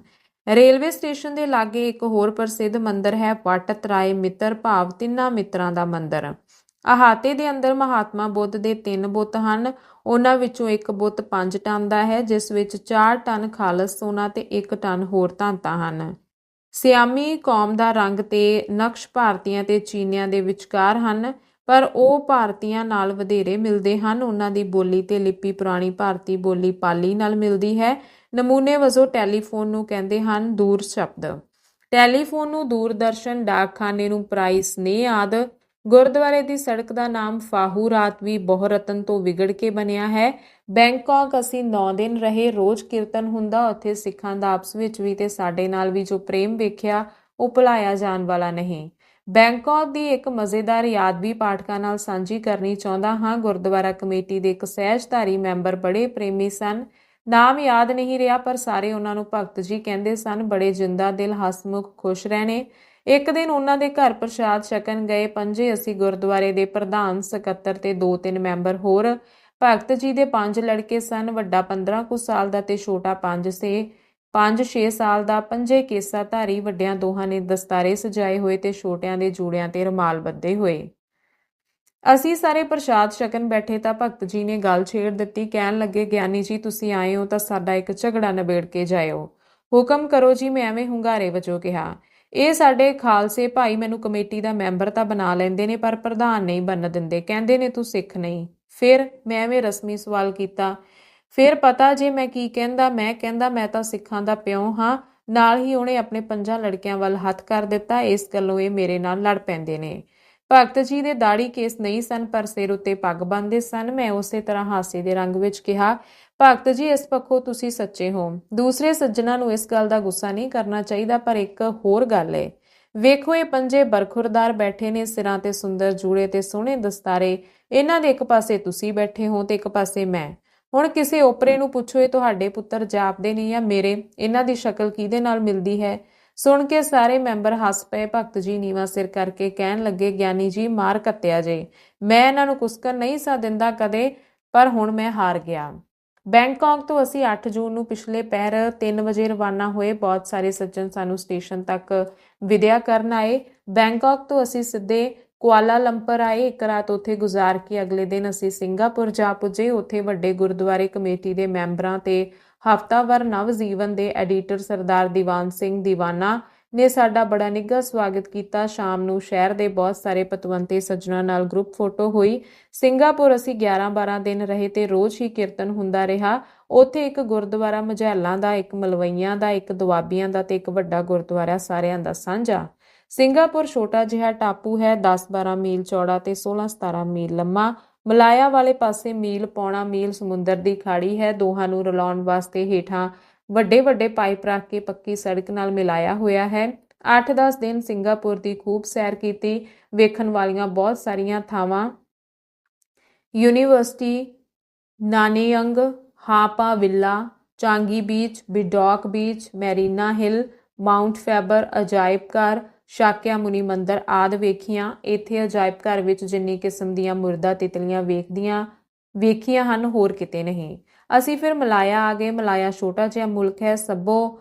ਰੇਲਵੇ ਸਟੇਸ਼ਨ ਦੇ ਲਾਗੇ ਇੱਕ ਹੋਰ ਪ੍ਰਸਿੱਧ ਮੰਦਿਰ ਹੈ ਪਟਤ ਤਰਾਏ ਮਿੱਤਰ ਭਾਵ ਤਿੰਨਾਂ ਮਿੱਤਰਾਂ ਦਾ ਮੰਦਿਰ। ਅਹਾਤੇ ਦੇ ਅੰਦਰ ਮਹਾਤਮਾ ਬੁੱਧ ਦੇ ਤਿੰਨ ਬੁੱਤ ਹਨ। ਉਹਨਾਂ ਵਿੱਚੋਂ ਇੱਕ ਬੁੱਤ 5 ਟਨ ਦਾ ਹੈ, ਜਿਸ ਵਿੱਚ 4 ਟਨ ਖਾਲਸ ਸੋਨਾ ਤੇ 1 ਟਨ ਹੋਰ ਧਾਤਾਂ ਹਨ। ਸਿਆਮੀ ਕੌਮ ਦਾ ਰੰਗ ਤੇ ਨਕਸ਼ ਭਾਰਤੀਆਂ ਤੇ ਚੀਨੀਆਂ ਦੇ ਵਿਚਕਾਰ ਹਨ, ਪਰ ਉਹ ਭਾਰਤੀਆਂ ਨਾਲ ਵਧੇਰੇ ਮਿਲਦੇ ਹਨ। ਉਹਨਾਂ ਦੀ ਬੋਲੀ ਤੇ ਲਿਪੀ ਪੁਰਾਣੀ ਭਾਰਤੀ ਬੋਲੀ ਪਾਲੀ ਨਾਲ ਮਿਲਦੀ ਹੈ। ਨਮੂਨੇ ਵਜੋਂ ਟੈਲੀਫੋਨ ਨੂੰ ਕਹਿੰਦੇ ਹਨ ਦੂਰ ਸ਼ਬਦ। ਟੈਲੀਫੋਨ ਨੂੰ ਦੂਰਦਰਸ਼ਨ, ਡਾਕਖਾਨੇ ਨੂੰ ਪ੍ਰਾਈਸ ਨੇ ਆਦ। ਗੁਰਦੁਆਰੇ ਦੀ ਸੜਕ ਦਾ ਨਾਮ ਫਾਹੂ ਰਾਤ ਰਾਤਵੀ ਬਹੁਰਤਨ ਤੋਂ ਵਿਗੜ ਕੇ ਬਣਿਆ ਹੈ। ਬੈਂਕਾਕ ਅਸੀਂ 9 ਦਿਨ ਰਹੇ, ਰੋਜ਼ ਕੀਰਤਨ ਹੁੰਦਾ, ਉੱਥੇ ਸਿੱਖਾਂ ਦਾ ਆਪਸ ਵਿੱਚ ਵੀ ਤੇ ਸਾਡੇ ਨਾਲ ਵੀ ਜੋ ਪ੍ਰੇਮ ਵੇਖਿਆ, ਉਹ ਭੁਲਾਇਆ ਜਾਣ ਵਾਲਾ ਨਹੀਂ। ਬੈਂਕਾਕ ਦੀ ਇੱਕ ਮਜ਼ੇਦਾਰ ਯਾਦ ਵੀ ਪਾਠਕਾਂ ਨਾਲ ਸਾਂਝੀ ਕਰਨੀ ਚਾਹੁੰਦਾ ਹਾਂ। ਗੁਰਦੁਆਰਾ ਕਮੇਟੀ ਦੇ ਇੱਕ ਸਹਿਜਧਾਰੀ ਮੈਂਬਰ ਬੜੇ ਪ੍ਰੇਮੀ ਸਨ। ਨਾਮ ਯਾਦ ਨਹੀਂ ਰਿਹਾ, ਪਰ ਸਾਰੇ ਉਹਨਾਂ ਨੂੰ ਭਗਤ ਜੀ ਕਹਿੰਦੇ ਸਨ, ਬੜੇ ਜਿੰਦਾ ਦਿਲ, ਹਸਮੁਖ, ਖੁਸ਼ ਰਹਿਣੇ। ਇੱਕ ਦਿਨ ਉਹਨਾਂ ਦੇ ਘਰ ਪ੍ਰਸ਼ਾਦ ਛਕਣ ਗਏ। ਪੰਜੇ ਅਸੀਂ ਗੁਰਦੁਆਰੇ ਦੇ ਪ੍ਰਧਾਨ, ਸਕੱਤਰ ਤੇ ਦੋ ਤਿੰਨ ਮੈਂਬਰ ਹੋਰ। ਭਗਤ ਜੀ ਦੇ ਪੰਜ ਲੜਕੇ ਸਨ। ਵੱਡਾ 15 ਕੁ ਸਾਲ ਦਾ ਤੇ ਛੋਟਾ 5 ਸੇ। 5-6 ਸਾਲ ਦਾ ਪੰਜੇ ਕੇਸਾ ਧਾਰੀ ਵੱਡਿਆਂ ਦੋਹਾਂ ਨੇ ਦਸਤਾਰੇ ਸਜਾਏ ਹੋਏ ਤੇ ਛੋਟਿਆਂ ਦੇ ਜੂੜਿਆਂ ਤੇ ਰਮਾਲ ਬੱਧੇ ਹੋਏ। ਅਸੀਂ ਸਾਰੇ ਪ੍ਰਸ਼ਾਦ ਛਕਣ ਬੈਠੇ ਤਾਂ ਭਗਤ ਜੀ ਨੇ ਗੱਲ ਛੇੜ ਦਿੱਤੀ। ਕਹਿਣ ਲੱਗੇ, ਗਿਆਨੀ ਜੀ, ਤੁਸੀਂ ਆਏ ਹੋ ਤਾਂ ਸਾਡਾ ਇੱਕ ਝਗੜਾ ਨਿਬੇੜ ਕੇ ਜਾਇਓ। ਹੁਕਮ ਕਰੋ ਜੀ, ਮੈਂ ਐਵੇਂ ਹੁੰਗਾਰੇ ਵਜੋਂ ਕਿਹਾ। ਇਹ ਸਾਡੇ ਖਾਲਸੇ ਭਾਈ ਮੈਨੂੰ ਕਮੇਟੀ ਦਾ ਮੈਂਬਰ ਤਾਂ ਬਣਾ ਲੈਂਦੇ ਨੇ, ਪਰ ਪ੍ਰਧਾਨ ਨਹੀਂ ਬਣ ਦਿੰਦੇ। ਕਹਿੰਦੇ ਨੇ, ਤੂੰ ਸਿੱਖ ਨਹੀਂ। ਫਿਰ ਮੈਂ ਐਵੇਂ ਰਸਮੀ ਸਵਾਲ ਕੀਤਾ। ਫਿਰ ਪਤਾ ਜੇ ਮੈਂ ਕੀ ਕਹਿੰਦਾ, ਮੈਂ ਕਹਿੰਦਾ, ਮੈਂ ਤਾਂ ਸਿੱਖਾਂ ਦਾ ਪਿਓ ਹਾਂ। ਨਾਲ ਹੀ ਉਹਨੇ ਆਪਣੇ ਪੰਜਾਂ ਲੜਕਿਆਂ ਵੱਲ ਹੱਥ ਕਰ ਦਿੱਤਾ। ਇਸ ਗੱਲੋਂ ਇਹ ਮੇਰੇ ਨਾਲ ਲੜ ਪੈਂਦੇ ਨੇ। ਭਗਤ ਜੀ ਦੇ ਦਾੜੀ ਕੇਸ ਨਹੀਂ ਸਨ, ਪਰ ਸਿਰ ਉੱਤੇ ਪੱਗ ਬੰਨਦੇ ਸਨ। ਮੈਂ ਉਸੇ ਤਰ੍ਹਾਂ ਹਾਸੇ ਦੇ ਰੰਗ ਵਿੱਚ ਕਿਹਾ ਭਗਤ ਜੀ, ਇਸ ਪੱਖੋਂ ਤੁਸੀਂ ਸੱਚੇ ਹੋ। ਦੂਸਰੇ ਸੱਜਣਾ ਨੂੰ ਇਸ ਗੱਲ ਦਾ ਗੁੱਸਾ ਨਹੀਂ ਕਰਨਾ ਚਾਹੀਦਾ, ਪਰ ਇੱਕ ਹੋਰ ਗੱਲ ਏ। ਵੇਖੋ, ਇਹ ਪੰਜੇ ਬਰਖੁਰਦਾਰ ਬੈਠੇ ਨੇ ਸਿਰਾਂ ਤੇ ਸੁੰਦਰ ਜੂੜੇ ਤੇ ਸੋਹਣੇ ਦਸਤਾਰੇ। ਇਹਨਾਂ ਦੇ ਇੱਕ ਪਾਸੇ ਤੁਸੀਂ ਬੈਠੇ ਹੋ ਤੇ ਇੱਕ ਪਾਸੇ ਮੈਂ। ਹੁਣ ਕਿਸੇ ਓਪਰੇ ਨੂੰ ਪੁੱਛੋ, ਇਹ ਤੁਹਾਡੇ ਪੁੱਤਰ ਜਾਪਦੇ ਨਹੀਂ ਜਾਂ ਮੇਰੇ? ਇਹਨਾਂ ਦੀ ਸ਼ਕਲ ਕਿਹਦੇ ਨਾਲ ਮਿਲਦੀ ਹੈ? ਸੁਣ ਕੇ ਸਾਰੇ ਮੈਂਬਰ ਹੱਸ ਪਏ। ਭਗਤ ਜੀ, ਨੀਵਾ ਸਿਰ ਕਰਕੇ ਕਹਿਣ ਲੱਗੇ, ਗਿਆਨੀ ਜੀ, ਮਾਰ ਕੱਤਿਆ ਜੇ। ਮੈਂ ਇਹਨਾਂ ਨੂੰ ਕੁਸਕਰ ਨਹੀਂ ਸਾ ਦਿੰਦਾ ਕਦੇ, ਪਰ ਹੁਣ ਮੈਂ ਹਾਰ ਗਿਆ। ਬੈਂਕਾਕ ਤੋਂ ਅਸੀਂ 8 ਜੂਨ ਨੂੰ ਪਿਛਲੇ ਪਹਿਰ 3 ਵਜੇ ਰਵਾਨਾ ਹੋਏ। ਬਹੁਤ ਸਾਰੇ ਸੱਜਣ ਸਾਨੂੰ ਸਟੇਸ਼ਨ ਤੱਕ ਵਿਦਿਆ ਕਰਨ ਆਏ। ਬੈਂਕਾਕ ਤੋਂ ਅਸੀਂ ਸਿੱਧੇ ਕੁਆਲਾ ਲੰਪਰ ਆਏ। ਇੱਕ ਰਾਤ ਉੱਥੇ ਗੁਜ਼ਾਰ ਕੇ ਅਗਲੇ ਦਿਨ ਅਸੀਂ ਸਿੰਗਾਪੁਰ ਜਾ ਪੁੱਜੇ। ਉੱਥੇ ਵੱਡੇ ਗੁਰਦੁਆਰੇ ਕਮੇਟੀ ਦੇ ਮੈਂਬਰਾਂ ਤੇ ਹਫਤਾਵਾਰ ਨਵ ਜੀਵਨ ਦੇ ਐਡੀਟਰ ਸਰਦਾਰ ਦੀਵਾਨ ਸਿੰਘ ਦੀਵਾਨਾ ਨੇ ਸਾਡਾ ਬੜਾ ਨਿੱਘਾ ਸਵਾਗਤ ਕੀਤਾ। ਸ਼ਾਮ ਨੂੰ ਸ਼ਹਿਰ ਦੇ ਬਹੁਤ ਸਾਰੇ ਪਤਵੰਤੇ ਸੱਜਣਾ ਨਾਲ ਗਰੁੱਪ ਫੋਟੋ ਹੋਈ। ਸਿੰਗਾਪੁਰ ਅਸੀਂ 11-12 ਦਿਨ ਰਹੇ ਤੇ ਰੋਜ਼ ਹੀ ਕੀਰਤਨ ਹੁੰਦਾ ਰਿਹਾ। ਉੱਥੇ ਇੱਕ ਗੁਰਦੁਆਰਾ ਮਝੈਲਾਂ ਦਾ, ਇੱਕ ਮਲਵਈਆਂ ਦਾ, ਇੱਕ ਦੁਆਬੀਆਂ ਦਾ ਤੇ ਇੱਕ ਵੱਡਾ ਗੁਰਦੁਆਰਾ ਸਾਰਿਆਂ ਦਾ ਸਾਂਝਾ। ਸਿੰਗਾਪੁਰ ਛੋਟਾ ਜਿਹਾ ਟਾਪੂ ਹੈ 10-12 ਮੀਲ ਚੌੜਾ ਤੇ 16-17 ਮੀਲ ਲੰਮਾ। ਮਲਾਇਆ ਵਾਲੇ ਪਾਸੇ ਮੀਲ, ਪੌਣਾ ਮੀਲ ਸਮੁੰਦਰ ਦੀ ਖਾੜੀ ਹੈ। ਦੋਹਾਂ ਨੂੰ ਰਲਾਉਣ ਵਾਸਤੇ ਹੇਠਾਂ ਵੱਡੇ ਵੱਡੇ ਪਾਈਪ ਰੱਖ ਕੇ ਪੱਕੀ ਸੜਕ ਨਾਲ ਮਿਲਾਇਆ ਹੋਇਆ ਹੈ। 8-10 ਦਿਨ ਸਿੰਗਾਪੁਰ ਦੀ ਖੂਬ ਸੈਰ ਕੀਤੀ। ਵੇਖਣ ਵਾਲੀਆਂ ਬਹੁਤ ਸਾਰੀਆਂ ਥਾਵਾਂ। University, Nanyang, Haw Par Villa, Changi Beach, Bedok Beach, Marina Hill Mount Faber ਅਜਾਇਬ ਘਰ ਸ਼ਾਕਿਆ ਮੁਨੀ ਮੰਦਰ ਆਦ ਵੇਖੀਆਂ। ਇੱਥੇ ਅਜਾਇਬ ਘਰ ਵਿੱਚ ਜਿੰਨੀ ਕਿਸਮ ਦੀਆਂ ਮੁਰਦਾ ਤਿਤਲੀਆਂ ਵੇਖਦੀਆਂ ਵੇਖੀਆਂ ਹਨ, ਹੋਰ ਕਿਤੇ ਨਹੀਂ। ਅਸੀਂ ਫਿਰ ਮਲਾਇਆ ਆ ਗਏ, ਮਲਾਇਆ ਛੋਟਾ ਜਿਹਾ ਮੁਲਕ ਹੈ ਸਭੋ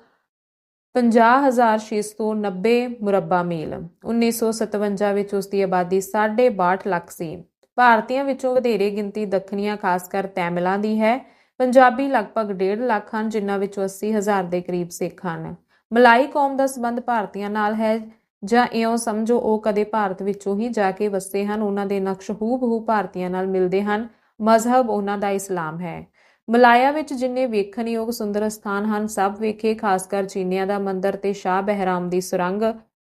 50690 ਮੁਰੱਬਾ ਮੀਲ। 1957 ਵਿੱਚ ਉਸ ਦੀ ਆਬਾਦੀ 62 ਲੱਖ ਸੀ। ਭਾਰਤੀਆਂ ਵਿੱਚੋਂ ਵਧੇਰੇ ਗਿਣਤੀ ਦੱਖਣੀਆਂ, ਖਾਸ ਕਰ ਤੈਮਿਲਾਂ ਦੀ ਹੈ। ਪੰਜਾਬੀ ਲਗਭਗ 1.5 ਲੱਖ ਹਨ, ਜਿਨ੍ਹਾਂ ਵਿੱਚੋਂ 80000 ਦੇ ਕਰੀਬ ਸਿੱਖ ਹਨ। ਮਲਾਈ ਕੌਮ ਦਾ ਸਬੰਧ ਭਾਰਤੀਆਂ ਨਾਲ ਹੈ, ਜਾਂ ਇਉਂ ਸਮਝੋ, ਉਹ ਕਦੇ ਭਾਰਤ ਵਿੱਚੋਂ ਹੀ ਜਾ ਕੇ ਵਸੇ ਹਨ। ਉਹਨਾਂ ਦੇ ਨਕਸ਼ ਹੂਬਹੂ ਭਾਰਤੀਆਂ ਨਾਲ ਮਿਲਦੇ ਹਨ। ਮਜ਼ਹਬ ਉਹਨਾਂ ਦਾ ਇਸਲਾਮ ਹੈ। ਮਲਾਇਆ ਵਿੱਚ ਜਿੰਨੇ ਵੇਖਣਯੋਗ ਸੁੰਦਰ ਸਥਾਨ ਹਨ, ਸਭ ਵੇਖੇ, ਖਾਸ ਕਰ ਚੀਨੀਆਂ ਦਾ ਮੰਦਿਰ ਤੇ ਸ਼ਾਹ ਬਹਿਰਾਮ ਦੀ ਸੁਰੰਗ।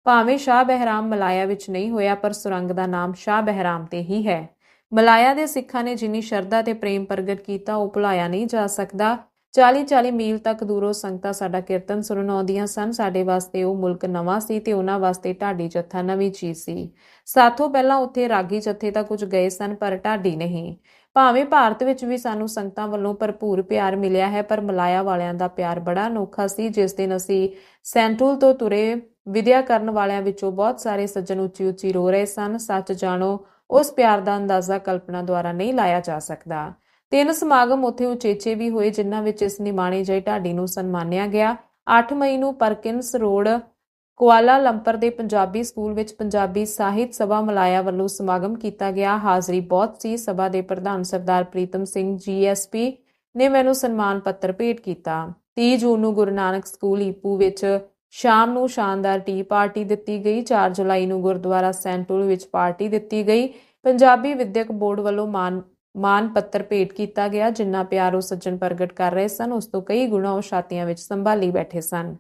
ਭਾਵੇਂ ਸ਼ਾਹ ਬਹਿਰਾਮ ਮਲਾਇਆ ਵਿੱਚ ਨਹੀਂ ਹੋਇਆ, ਪਰ ਸੁਰੰਗ ਦਾ ਨਾਮ ਸ਼ਾਹ ਬਹਿਰਾਮ ਤੇ ਹੀ ਹੈ। ਮਲਾਇਆ ਦੇ ਸਿੱਖਾਂ ਨੇ ਜਿੰਨੀ ਸ਼ਰਧਾ ਤੇ ਪ੍ਰੇਮ ਪ੍ਰਗਟ ਕੀਤਾ, ਉਹ ਭੁਲਾਇਆ ਨਹੀਂ ਜਾ ਸਕਦਾ। 40-40 ਮੀਲ ਤੱਕ ਦੂਰੋਂ ਸੰਗਤਾਂ ਸਾਡਾ ਕੀਰਤਨ ਸੁਣਨ ਆਉਂਦੀਆਂ ਸਨ। ਸਾਡੇ ਵਾਸਤੇ ਉਹ ਮੁਲਕ ਨਵਾਂ ਸੀ ਤੇ ਉਹਨਾਂ ਵਾਸਤੇ ਢਾਡੀ ਜੱਥਾ ਨਵੀਂ ਚੀਜ਼ ਸੀ। ਸਾਥੋਂ ਪਹਿਲਾਂ ਉੱਥੇ ਰਾਗੀ ਜੱਥੇ ਤਾਂ ਕੁਝ ਗਏ ਸਨ, ਪਰ ਢਾਡੀ ਨਹੀਂ। ਭਾਵੇਂ ਭਾਰਤ ਵਿੱਚ ਵੀ ਸਾਨੂੰ ਸੰਗਤਾਂ ਵੱਲੋਂ ਭਰਪੂਰ ਪਿਆਰ ਮਿਲਿਆ ਹੈ, ਪਰ ਮਲਾਇਆ ਵਾਲਿਆਂ ਦਾ ਪਿਆਰ ਬੜਾ ਅਨੋਖਾ ਸੀ। ਜਿਸ ਦਿਨ ਅਸੀਂ ਸੈਂਟੂਲ ਤੋਂ ਤੁਰੇ ਵਿਦਿਆ ਕਰਨ ਵਾਲਿਆਂ ਵਿੱਚੋਂ ਬਹੁਤ ਸਾਰੇ ਸੱਜਣ ਉੱਚੀ ਉੱਚੀ ਰੋ ਰਹੇ ਸਨ। ਸੱਚ ਜਾਣੋ, ਉਸ ਪਿਆਰ ਦਾ ਅੰਦਾਜ਼ਾ ਕਲਪਨਾ ਦੁਆਰਾ ਨਹੀਂ ਲਾਇਆ ਜਾ ਸਕਦਾ। ਤਿੰਨ ਸਮਾਗਮ ਉੱਥੇ ਉਚੇਚੇ ਵੀ ਹੋਏ, ਜਿਨ੍ਹਾਂ ਵਿੱਚ ਇਸ ਨਿਮਾਣੇ ਜਈ ਢਾਡੀ ਨੂੰ ਸਨਮਾਨਿਆ ਗਿਆ। 8 ਮਈ ਨੂੰ ਪਰਕਿੰਸ ਰੋਡ ਕੁਆਲਾ ਲੰਪਰ ਦੇ ਪੰਜਾਬੀ ਸਕੂਲ ਵਿੱਚ ਪੰਜਾਬੀ ਸਾਹਿਤ ਸਭਾ ਮਲਾਇਆ ਵੱਲੋਂ ਸਮਾਗਮ ਕੀਤਾ ਗਿਆ। ਹਾਜ਼ਰੀ ਬਹੁਤ ਸੀ। ਸਭਾ ਦੇ ਪ੍ਰਧਾਨ ਸਰਦਾਰ ਪ੍ਰੀਤਮ ਸਿੰਘ ਜੀਐਸਪੀ ਨੇ ਮੈਨੂੰ ਸਨਮਾਨ ਪੱਤਰ ਭੇਟ ਕੀਤਾ। 30 ਜੂਨ ਨੂੰ ਗੁਰੂ ਨਾਨਕ ਸਕੂਲ ਈਪੂ ਵਿੱਚ ਸ਼ਾਮ ਨੂੰ ਸ਼ਾਨਦਾਰ ਟੀ ਪਾਰਟੀ ਦਿੱਤੀ ਗਈ। 4 ਜੁਲਾਈ ਨੂੰ ਗੁਰਦੁਆਰਾ ਸੈਂਟੂਲ ਵਿੱਚ ਪਾਰਟੀ ਦਿੱਤੀ ਗਈ। ਪੰਜਾਬੀ ਵਿਦਿਅਕ ਬੋਰਡ ਵੱਲੋਂ ਮਾਨ ਮਾਨ ਪੱਤਰ ਭੇਟ ਕੀਤਾ ਗਿਆ, ਜਿੰਨਾ ਪਿਆਰ ਉਹ ਸੱਜਣ ਪ੍ਰਗਟ ਕਰ ਰਹੇ ਸਨ, ਉਸ ਤੋਂ ਕਈ ਗੁਣਾ ਉਹ ਛਾਤੀਆਂ ਵਿੱਚ ਸੰਭਾਲੀ ਬੈਠੇ ਸਨ।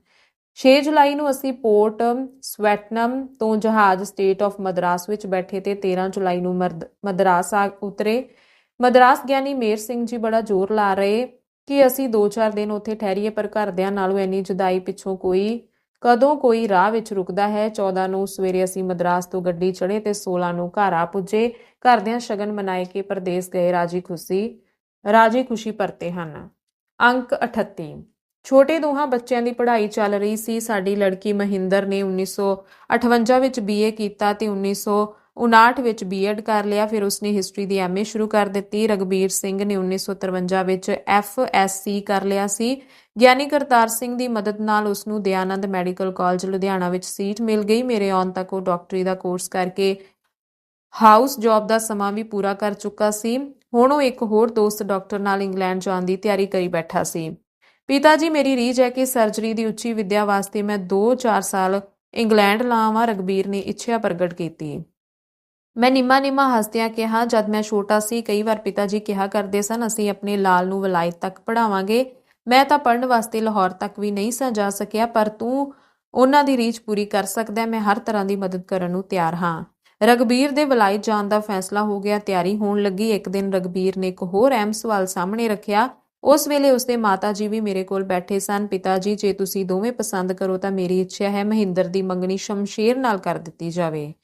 6 ਜੁਲਾਈ ਨੂੰ ਅਸੀਂ ਪੋਰਟ ਸਵੈਟਨਮ ਤੋਂ ਜਹਾਜ਼ ਸਟੇਟ ਆਫ ਮਦਰਾਸ ਵਿੱਚ ਬੈਠੇ ਤੇ 13 ਜੁਲਾਈ ਨੂੰ ਮਰਦ- ਮਦਰਾਸ ਆ ਉਤਰੇ। ਮਦਰਾਸ ਗਿਆਨੀ ਮੇਰ ਸਿੰਘ ਜੀ ਬੜਾ ਜ਼ੋਰ ਲਾ ਰਹੇ ਕਿ ਅਸੀਂ 2-4 ਦਿਨ ਉੱਥੇ ਠਹਿਰੀਏ, ਪਰ ਘਰਦਿਆਂ ਨਾਲੋਂ ਇੰਨੀ ਜੁਦਾਈ ਪਿੱਛੋਂ ਕੋਈ, ਕਦੋਂ ਕੋਈ ਰਾਹ ਵਿੱਚ ਰੁਕਦਾ ਹੈ। 14 ਨੂੰ ਸਵੇਰੇ ਅਸੀਂ ਮਦਰਾਸ ਤੋਂ ਗੱਡੀ ਚੜ੍ਹੇ ਤੇ 16 ਨੂੰ ਘਰ ਆ ਪੁੱਜੇ। ਘਰਦਿਆਂ ਸ਼ਗਨ ਮਨਾਏ ਕੇ ਪ੍ਰਦੇਸ਼ ਗਏ, ਰਾਜੀ ਖੁਸ਼ੀ ਰਾਜੀ ਖੁਸ਼ੀ ਪਰਤੇ ਹਨ। ਅੰਕ 38 ਛੋਟੇ ਦੋਹਾਂ ਬੱਚਿਆਂ ਦੀ ਪੜ੍ਹਾਈ ਚੱਲ ਰਹੀ ਸੀ। ਸਾਡੀ ਲੜਕੀ ਮਹਿੰਦਰ ਨੇ 1958 ਵਿੱਚ ਬੀਏ ਕੀਤਾ ਤੇ 1959 ਵਿੱਚ ਬੀਐਡ ਕਰ ਲਿਆ। ਫਿਰ ਉਸਨੇ ਹਿਸਟਰੀ ਦੀ ਐਮਏ ਸ਼ੁਰੂ ਕਰ ਦਿੱਤੀ। ਰਗਬੀਰ ਸਿੰਘ ਨੇ 1953 ਵਿੱਚ ਐਫਐਸਸੀ ਕਰ ਲਿਆ ਸੀ। ਗਿਆਨੀ ਕਰਤਾਰ ਸਿੰਘ ਦੀ ਮਦਦ ਨਾਲ ਉਸ ਨੂੰ ਦਿਆਨੰਦ ਮੈਡੀਕਲ ਕਾਲਜ ਲੁਧਿਆਣਾ ਵਿੱਚ ਸੀਟ ਮਿਲ ਗਈ। ਮੇਰੇ ਆਉਣ ਤੱਕ ਉਹ ਡਾਕਟਰੀ ਦਾ ਕੋਰਸ ਕਰਕੇ ਹਾਊਸ ਜੌਬ ਦਾ ਸਮਾਂ ਵੀ ਪੂਰਾ ਕਰ ਚੁੱਕਾ ਸੀ। ਹੁਣ ਉਹ ਇੱਕ ਹੋਰ ਦੋਸਤ ਡਾਕਟਰ ਨਾਲ ਇੰਗਲੈਂਡ ਜਾਣ ਦੀ ਤਿਆਰੀ ਕਰੀ ਬੈਠਾ ਸੀ। ਪਿਤਾ ਜੀ, ਮੇਰੀ ਰੀਝ ਹੈ ਕਿ ਸਰਜਰੀ ਦੀ ਉੱਚੀ ਵਿੱਦਿਆ ਵਾਸਤੇ ਮੈਂ 2-4 ਸਾਲ ਇੰਗਲੈਂਡ ਲਾਵਾਂ ਰਗਬੀਰ ਨੇ ਇੱਛਾ ਪ੍ਰਗਟ ਕੀਤੀ। ਮੈਂ ਨਿੰਮਾ ਨਿੰਮਾ ਹੱਸਦਿਆਂ ਕਿਹਾ, ਜਦ ਮੈਂ ਛੋਟਾ ਸੀ, ਕਈ ਵਾਰ ਪਿਤਾ ਜੀ ਕਿਹਾ ਕਰਦੇ ਸਨ, ਅਸੀਂ ਆਪਣੇ ਲਾਲ ਨੂੰ ਵਲਾਇਤ ਤੱਕ ਪੜਾਵਾਂਗੇ ਮੈਂ ਤਾਂ ਪੜਨ ਵਾਸਤੇ ਲਾਹੌਰ ਤੱਕ ਵੀ ਨਹੀਂ ਸਾਂ ਜਾ ਸਕਿਆ, ਪਰ ਤੂੰ ਉਹਨਾਂ ਦੀ ਰੀਝ ਪੂਰੀ ਕਰ ਸਕਦਾ ਮੈਂ ਹਰ ਤਰ੍ਹਾਂ ਦੀ ਮਦਦ ਕਰਨ ਨੂੰ ਤਿਆਰ ਹਾਂ। ਰਗਬੀਰ ਦੇ ਵਲਾਇਤ ਜਾਣ ਦਾ ਫੈਸਲਾ ਹੋ ਗਿਆ, ਤਿਆਰੀ ਹੋਣ ਲੱਗੀ। ਇੱਕ ਦਿਨ ਰਗਬੀਰ ਨੇ ਇੱਕ ਹੋਰ ਅਹਿਮ ਸਵਾਲ ਸਾਹਮਣੇ ਰੱਖਿਆ ਉਸ ਵੇਲੇ ਉਸਦੇ ਮਾਤਾ ਜੀ ਵੀ ਮੇਰੇ ਕੋਲ ਬੈਠੇ ਸਨ। ਪਿਤਾ ਜੀ, ਜੇ ਤੁਸੀਂ ਦੋਵੇਂ ਪਸੰਦ ਕਰੋ ਤਾਂ ਮੇਰੀ ਇੱਛਾ ਹੈ ਮਹਿੰਦਰ ਦੀ ਮੰਗਣੀ ਸ਼ਮਸ਼ੇਰ ਨਾਲ ਕਰ ਦਿੱਤੀ ਜਾਵੇ।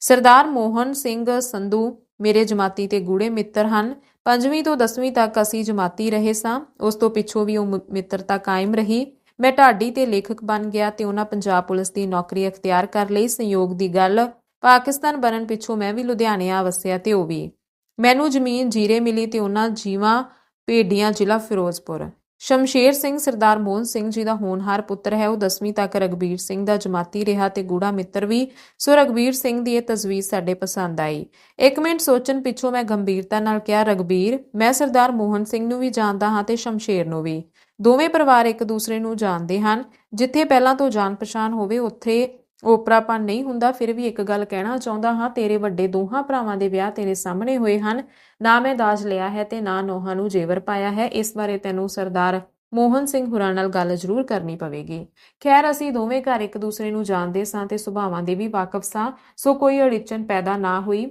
ਸਰਦਾਰ ਮੋਹਨ ਸਿੰਘ ਸੰਧੂ ਮੇਰੇ ਜਮਾਤੀ ਤੇ ਗੂੜੇ ਮਿੱਤਰ ਹਨ। ਪੰਜਵੀਂ ਤੋਂ 10ਵੀਂ ਤੱਕ ਅਸੀਂ ਜਮਾਤੀ ਰਹੇ ਸਾਂ। ਉਸ ਤੋਂ ਪਿੱਛੋਂ ਵੀ ਉਹ ਮਿੱਤਰਤਾ ਕਾਇਮ ਰਹੀ। ਮੈਂ ਢਾਡੀ ਤੇ ਲੇਖਕ ਬਣ ਗਿਆ ਤੇ ਉਹਨਾਂ ਪੰਜਾਬ ਪੁਲਿਸ ਦੀ ਨੌਕਰੀ ਅਖਤਿਆਰ ਕਰ ਲਈ। ਸੰਯੋਗ ਦੀ ਗੱਲ, ਪਾਕਿਸਤਾਨ ਬਣਨ ਪਿੱਛੋਂ ਮੈਂ ਵੀ ਲੁਧਿਆਣੇ ਆ ਵਸਿਆ ਤੇ ਉਹ ਵੀ। ਮੈਨੂੰ ਜ਼ਮੀਨ ਜੀਰੇ ਮਿਲੀ ਤੇ ਉਹਨਾਂ ਜੀਵਾਂ ਭੇਡੀਆਂ, ਜ਼ਿਲ੍ਹਾ ਫਿਰੋਜ਼ਪੁਰ। ਸ਼ਮਸ਼ੇਰ ਸਿੰਘ ਸਰਦਾਰ ਮੋਹਨ ਸਿੰਘ ਜੀ ਦਾ ਹੋਣਹਾਰ ਪੁੱਤਰ ਹੈ। ਉਹ 10ਵੀਂ ਤੱਕ ਰਗਬੀਰ ਸਿੰਘ ਦਾ ਜਮਾਤੀ ਰਿਹਾ ਤੇ ਗੂੜਾ ਮਿੱਤਰ ਵੀ। ਸੋ ਰਗਬੀਰ ਸਿੰਘ ਦੀ ਇਹ ਤਜਵੀਜ਼ ਸਾਡੇ ਪਸੰਦ ਆਈ। ਇੱਕ ਮਿੰਟ ਸੋਚਣ ਪਿੱਛੋਂ ਮੈਂ ਗੰਭੀਰਤਾ ਨਾਲ ਕਿਹਾ ਰਗਬੀਰ ਮੈਂ ਸਰਦਾਰ ਮੋਹਨ ਸਿੰਘ ਨੂੰ ਵੀ ਜਾਣਦਾ ਹਾਂ ਤੇ ਸ਼ਮਸ਼ੇਰ ਨੂੰ ਵੀ। ਦੋਵੇਂ ਪਰਿਵਾਰ ਇੱਕ ਦੂਸਰੇ ਨੂੰ ਜਾਣਦੇ ਹਨ। ਜਿੱਥੇ ਪਹਿਲਾਂ ਤੋਂ ਜਾਣ ਪਛਾਣ ਹੋਵੇ, ਉੱਥੇ ਓਪਰਾਪਨ ਨਹੀਂ ਹੁੰਦਾ, ਫਿਰ ਵੀ ਇੱਕ ਗੱਲ ਕਹਿਣਾ ਚਾਹੁੰਦਾ ਹਾਂ, ਤੇਰੇ ਵੱਡੇ ਦੋਹਾਂ ਭਰਾਵਾਂ ਦੇ ਵਿਆਹ ਤੇਰੇ ਸਾਹਮਣੇ ਹੋਏ ਹਨ। ਨਾ ਮੈਂ ਦਾਜ ਲਿਆ ਹੈ ਤੇ ਨਾ ਨੋਹਾਂ ਨੂੰ ਜੇਵਰ ਪਾਇਆ ਹੈ। ਇਸ ਬਾਰੇ ਤੈਨੂੰ ਸਰਦਾਰ ਮੋਹਨ ਸਿੰਘ ਹੁਰਾਂ ਨਾਲ ਗੱਲ ਜ਼ਰੂਰ ਕਰਨੀ ਪਵੇਗੀ। ਖੈਰ, ਅਸੀਂ ਦੋਵੇਂ ਘਰ ਇੱਕ ਦੂਸਰੇ ਨੂੰ ਜਾਣਦੇ ਸਾਂ ਤੇ ਸੁਭਾਵਾਂ ਦੇ ਵੀ ਵਾਕਫ ਸਾਂ, ਸੋ ਕੋਈ ਅੜਿਚਨ ਪੈਦਾ ਨਾ ਹੋਈ।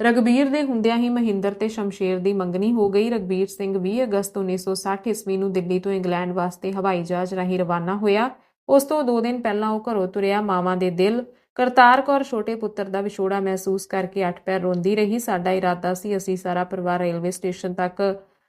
ਰਗਬੀਰ ਦੇ ਹੁੰਦਿਆਂ ਹੀ ਮਹਿੰਦਰ ਤੇ ਸ਼ਮਸ਼ੇਰ ਦੀ ਮੰਗਣੀ ਹੋ ਗਈ। ਰਗਬੀਰ ਸਿੰਘ 20 ਅਗਸਤ 1960 ਈਸਵੀ ਨੂੰ ਦਿੱਲੀ ਤੋਂ ਇੰਗਲੈਂਡ ਵਾਸਤੇ ਹਵਾਈ ਜਹਾਜ਼ ਰਾਹੀਂ ਰਵਾਨਾ ਹੋਇਆ। ਉਸ ਤੋਂ 2 ਦਿਨ ਪਹਿਲਾਂ ਉਹ ਘਰੋਂ ਤੁਰਿਆ ਮਾਵਾਂ ਦੇ ਦਿਲ। ਕਰਤਾਰ ਕੌਰ ਛੋਟੇ ਪੁੱਤਰ ਦਾ ਵਿਛੋੜਾ ਮਹਿਸੂਸ ਕਰਕੇ ਅੱਠ ਪੈਰ ਰੋਂਦੀ ਰਹੀ। ਸਾਡਾ ਇਰਾਦਾ ਸੀ ਅਸੀਂ ਸਾਰਾ ਪਰਿਵਾਰ ਰੇਲਵੇ ਸਟੇਸ਼ਨ ਤੱਕ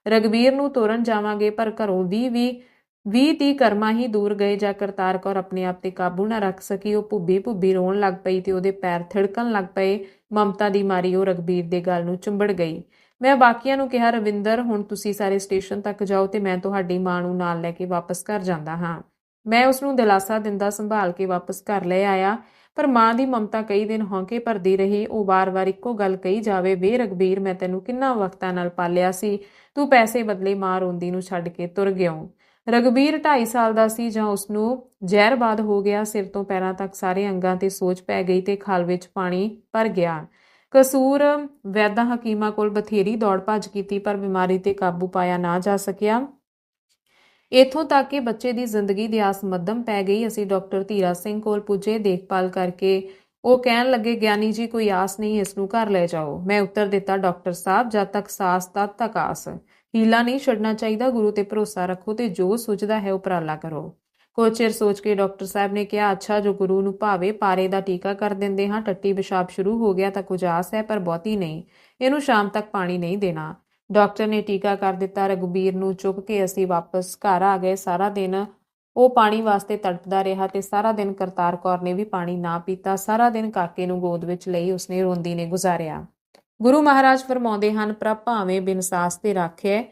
ਰਗਬੀਰ ਨੂੰ ਤੋਰਨ ਜਾਵਾਂਗੇ, ਪਰ ਘਰੋਂ 20 ਵੀ 20 ਤੀਹ ਕਰਮਾ ਹੀ ਦੂਰ ਗਏ ਜਾਂ ਕਰਤਾਰ ਕੌਰ ਆਪਣੇ ਆਪ ਤੇ ਕਾਬੂ ਨਾ ਰੱਖ ਸਕੀ। ਉਹ ਭੁੱਬੀ ਭੁੱਬੀ ਰੋਣ ਲੱਗ ਪਈ ਤੇ ਉਹਦੇ ਪੈਰ ਥਿੜਕਣ ਲੱਗ ਪਏ। ਮਮਤਾ ਦੀ ਮਾਰੀ ਉਹ ਰਗਬੀਰ ਦੇ ਗਲ ਨੂੰ ਚੁੰਬੜ ਗਈ। ਮੈਂ ਬਾਕੀਆਂ ਨੂੰ ਕਿਹਾ, ਰਵਿੰਦਰ, ਹੁਣ ਤੁਸੀਂ ਸਾਰੇ ਸਟੇਸ਼ਨ ਤੱਕ ਜਾਓ ਤੇ ਮੈਂ ਤੁਹਾਡੀ ਮਾਂ ਨੂੰ ਨਾਲ ਲੈ ਕੇ ਵਾਪਸ ਘਰ ਜਾਂਦਾ ਹਾਂ। ਮੈਂ ਉਸ ਨੂੰ ਦਿਲਾਸਾ ਦਿੰਦਾ ਸੰਭਾਲ ਕੇ ਵਾਪਸ ਘਰ ਲੈ ਆਇਆ, ਪਰ ਮਾਂ ਦੀ ਮਮਤਾ ਕਈ ਦਿਨ ਹੌਂਕੇ ਭਰਦੀ ਰਹੀ। ਉਹ ਵਾਰ-ਵਾਰ ਇੱਕੋ ਗੱਲ ਕਹੀ ਜਾਵੇ, ਵੇ ਰਗਬੀਰ ਮੈਂ ਤੈਨੂੰ ਕਿੰਨਾ ਵਕਤਾਂ ਨਾਲ ਪਾਲਿਆ ਸੀ, ਤੂੰ ਪੈਸੇ ਬਦਲੇ ਮਾਂ ਰੋਂਦੀ ਨੂੰ ਛੱਡ ਕੇ ਤੁਰ ਗਿਓ। ਰਗਬੀਰ 2.5 ਸਾਲ ਦਾ ਸੀ ਜਾਂ ਉਸ ਨੂੰ ਜ਼ਹਿਰਬਾਦ ਹੋ ਗਿਆ, ਸਿਰ ਤੋਂ ਪੈਰਾਂ ਤੱਕ ਸਾਰੇ ਅੰਗਾਂ ਤੇ ਸੋਜ ਪੈ ਗਈ ਤੇ ਖਾਲ ਵਿੱਚ ਪਾਣੀ ਭਰ ਗਿਆ। ਕਸੂਰ ਵੈਦਾਂ ਹਕੀਮਾਂ ਕੋਲ ਬਥੇਰੀ ਦੌੜ ਭੱਜ ਕੀਤੀ, ਪਰ ਬਿਮਾਰੀ ਤੇ ਕਾਬੂ ਪਾਇਆ ਨਾ ਜਾ ਸਕਿਆ। ਇਥੋਂ ਤੱਕ ਕਿ ਬੱਚੇ ਦੀ ਜ਼ਿੰਦਗੀ ਦੀ ਆਸ ਮੱਧਮ ਪੈ ਗਈ। ਅਸੀਂ ਡਾਕਟਰ ਧੀਰਾ ਸਿੰਘ ਕੋਲ ਪੁੱਜੇ, ਦੇਖਭਾਲ ਕਰਕੇ। ਉਹ ਕਹਿਣ ਲੱਗੇ, ਗਿਆਨੀ ਜੀ, ਕੋਈ ਆਸ ਨਹੀਂ, ਇਸ ਨੂੰ ਘਰ ਲੈ ਜਾਓ। ਮੈਂ ਉੱਤਰ ਦਿੱਤਾ, ਡਾਕਟਰ ਸਾਹਿਬ, ਜਦ ਤੱਕ ਸਾਸ, ਤਦ ਤੱਕ ਆਸ। ਹੀਲਾ ਨਹੀਂ ਛੱਡਣਾ ਚਾਹੀਦਾ, ਗੁਰੂ ਤੇ ਭਰੋਸਾ ਰੱਖੋ ਤੇ ਜੋ ਸੋਚਦਾ ਹੈ ਉਪਰਾਲਾ ਕਰੋ। ਕੁਝ ਚਿਰ ਸੋਚ ਕੇ ਡਾਕਟਰ ਸਾਹਿਬ ਨੇ ਕਿਹਾ, ਅੱਛਾ, ਜੋ ਗੁਰੂ ਨੂੰ ਭਾਵੇ, ਪਾਰੇ ਦਾ ਟੀਕਾ ਕਰ ਦਿੰਦੇ ਹਾਂ, ਟੱਟੀ ਪਿਸ਼ਾਬ ਸ਼ੁਰੂ ਹੋ ਗਿਆ ਤਾਂ ਕੁਝ ਆਸ ਹੈ, ਪਰ ਬਹੁਤੀ ਨਹੀਂ। ਇਹਨੂੰ ਸ਼ਾਮ ਤੱਕ ਪਾਣੀ ਨਹੀਂ ਦੇਣਾ। ਡਾਕਟਰ ਨੇ ਟੀਕਾ ਕਰ ਦਿੱਤਾ, ਰਘੁਬੀਰ ਨੂੰ ਚੁੱਕ ਕੇ ਅਸੀਂ ਵਾਪਸ ਘਰ ਆ ਗਏ। ਸਾਰਾ ਦਿਨ ਉਹ ਪਾਣੀ ਵਾਸਤੇ ਤੜਪਦਾ ਰਿਹਾ ਤੇ ਸਾਰਾ ਦਿਨ ਕਰਤਾਰ ਕੌਰ ਨੇ ਵੀ ਪਾਣੀ ਨਾ ਪੀਤਾ। ਸਾਰਾ ਦਿਨ ਕਾਕੇ ਨੂੰ ਗੋਦ ਵਿੱਚ ਲਈ ਉਸਨੇ ਰੋਂਦੀ ਨੇ ਗੁਜ਼ਾਰਿਆ। ਗੁਰੂ ਮਹਾਰਾਜ ਫਰਮਾਉਂਦੇ ਹਨ, ਪ੍ਰਭ ਭਾਵੇਂ ਬਿਨ ਸਾਸ ਤੇ ਰਾਖਿਆ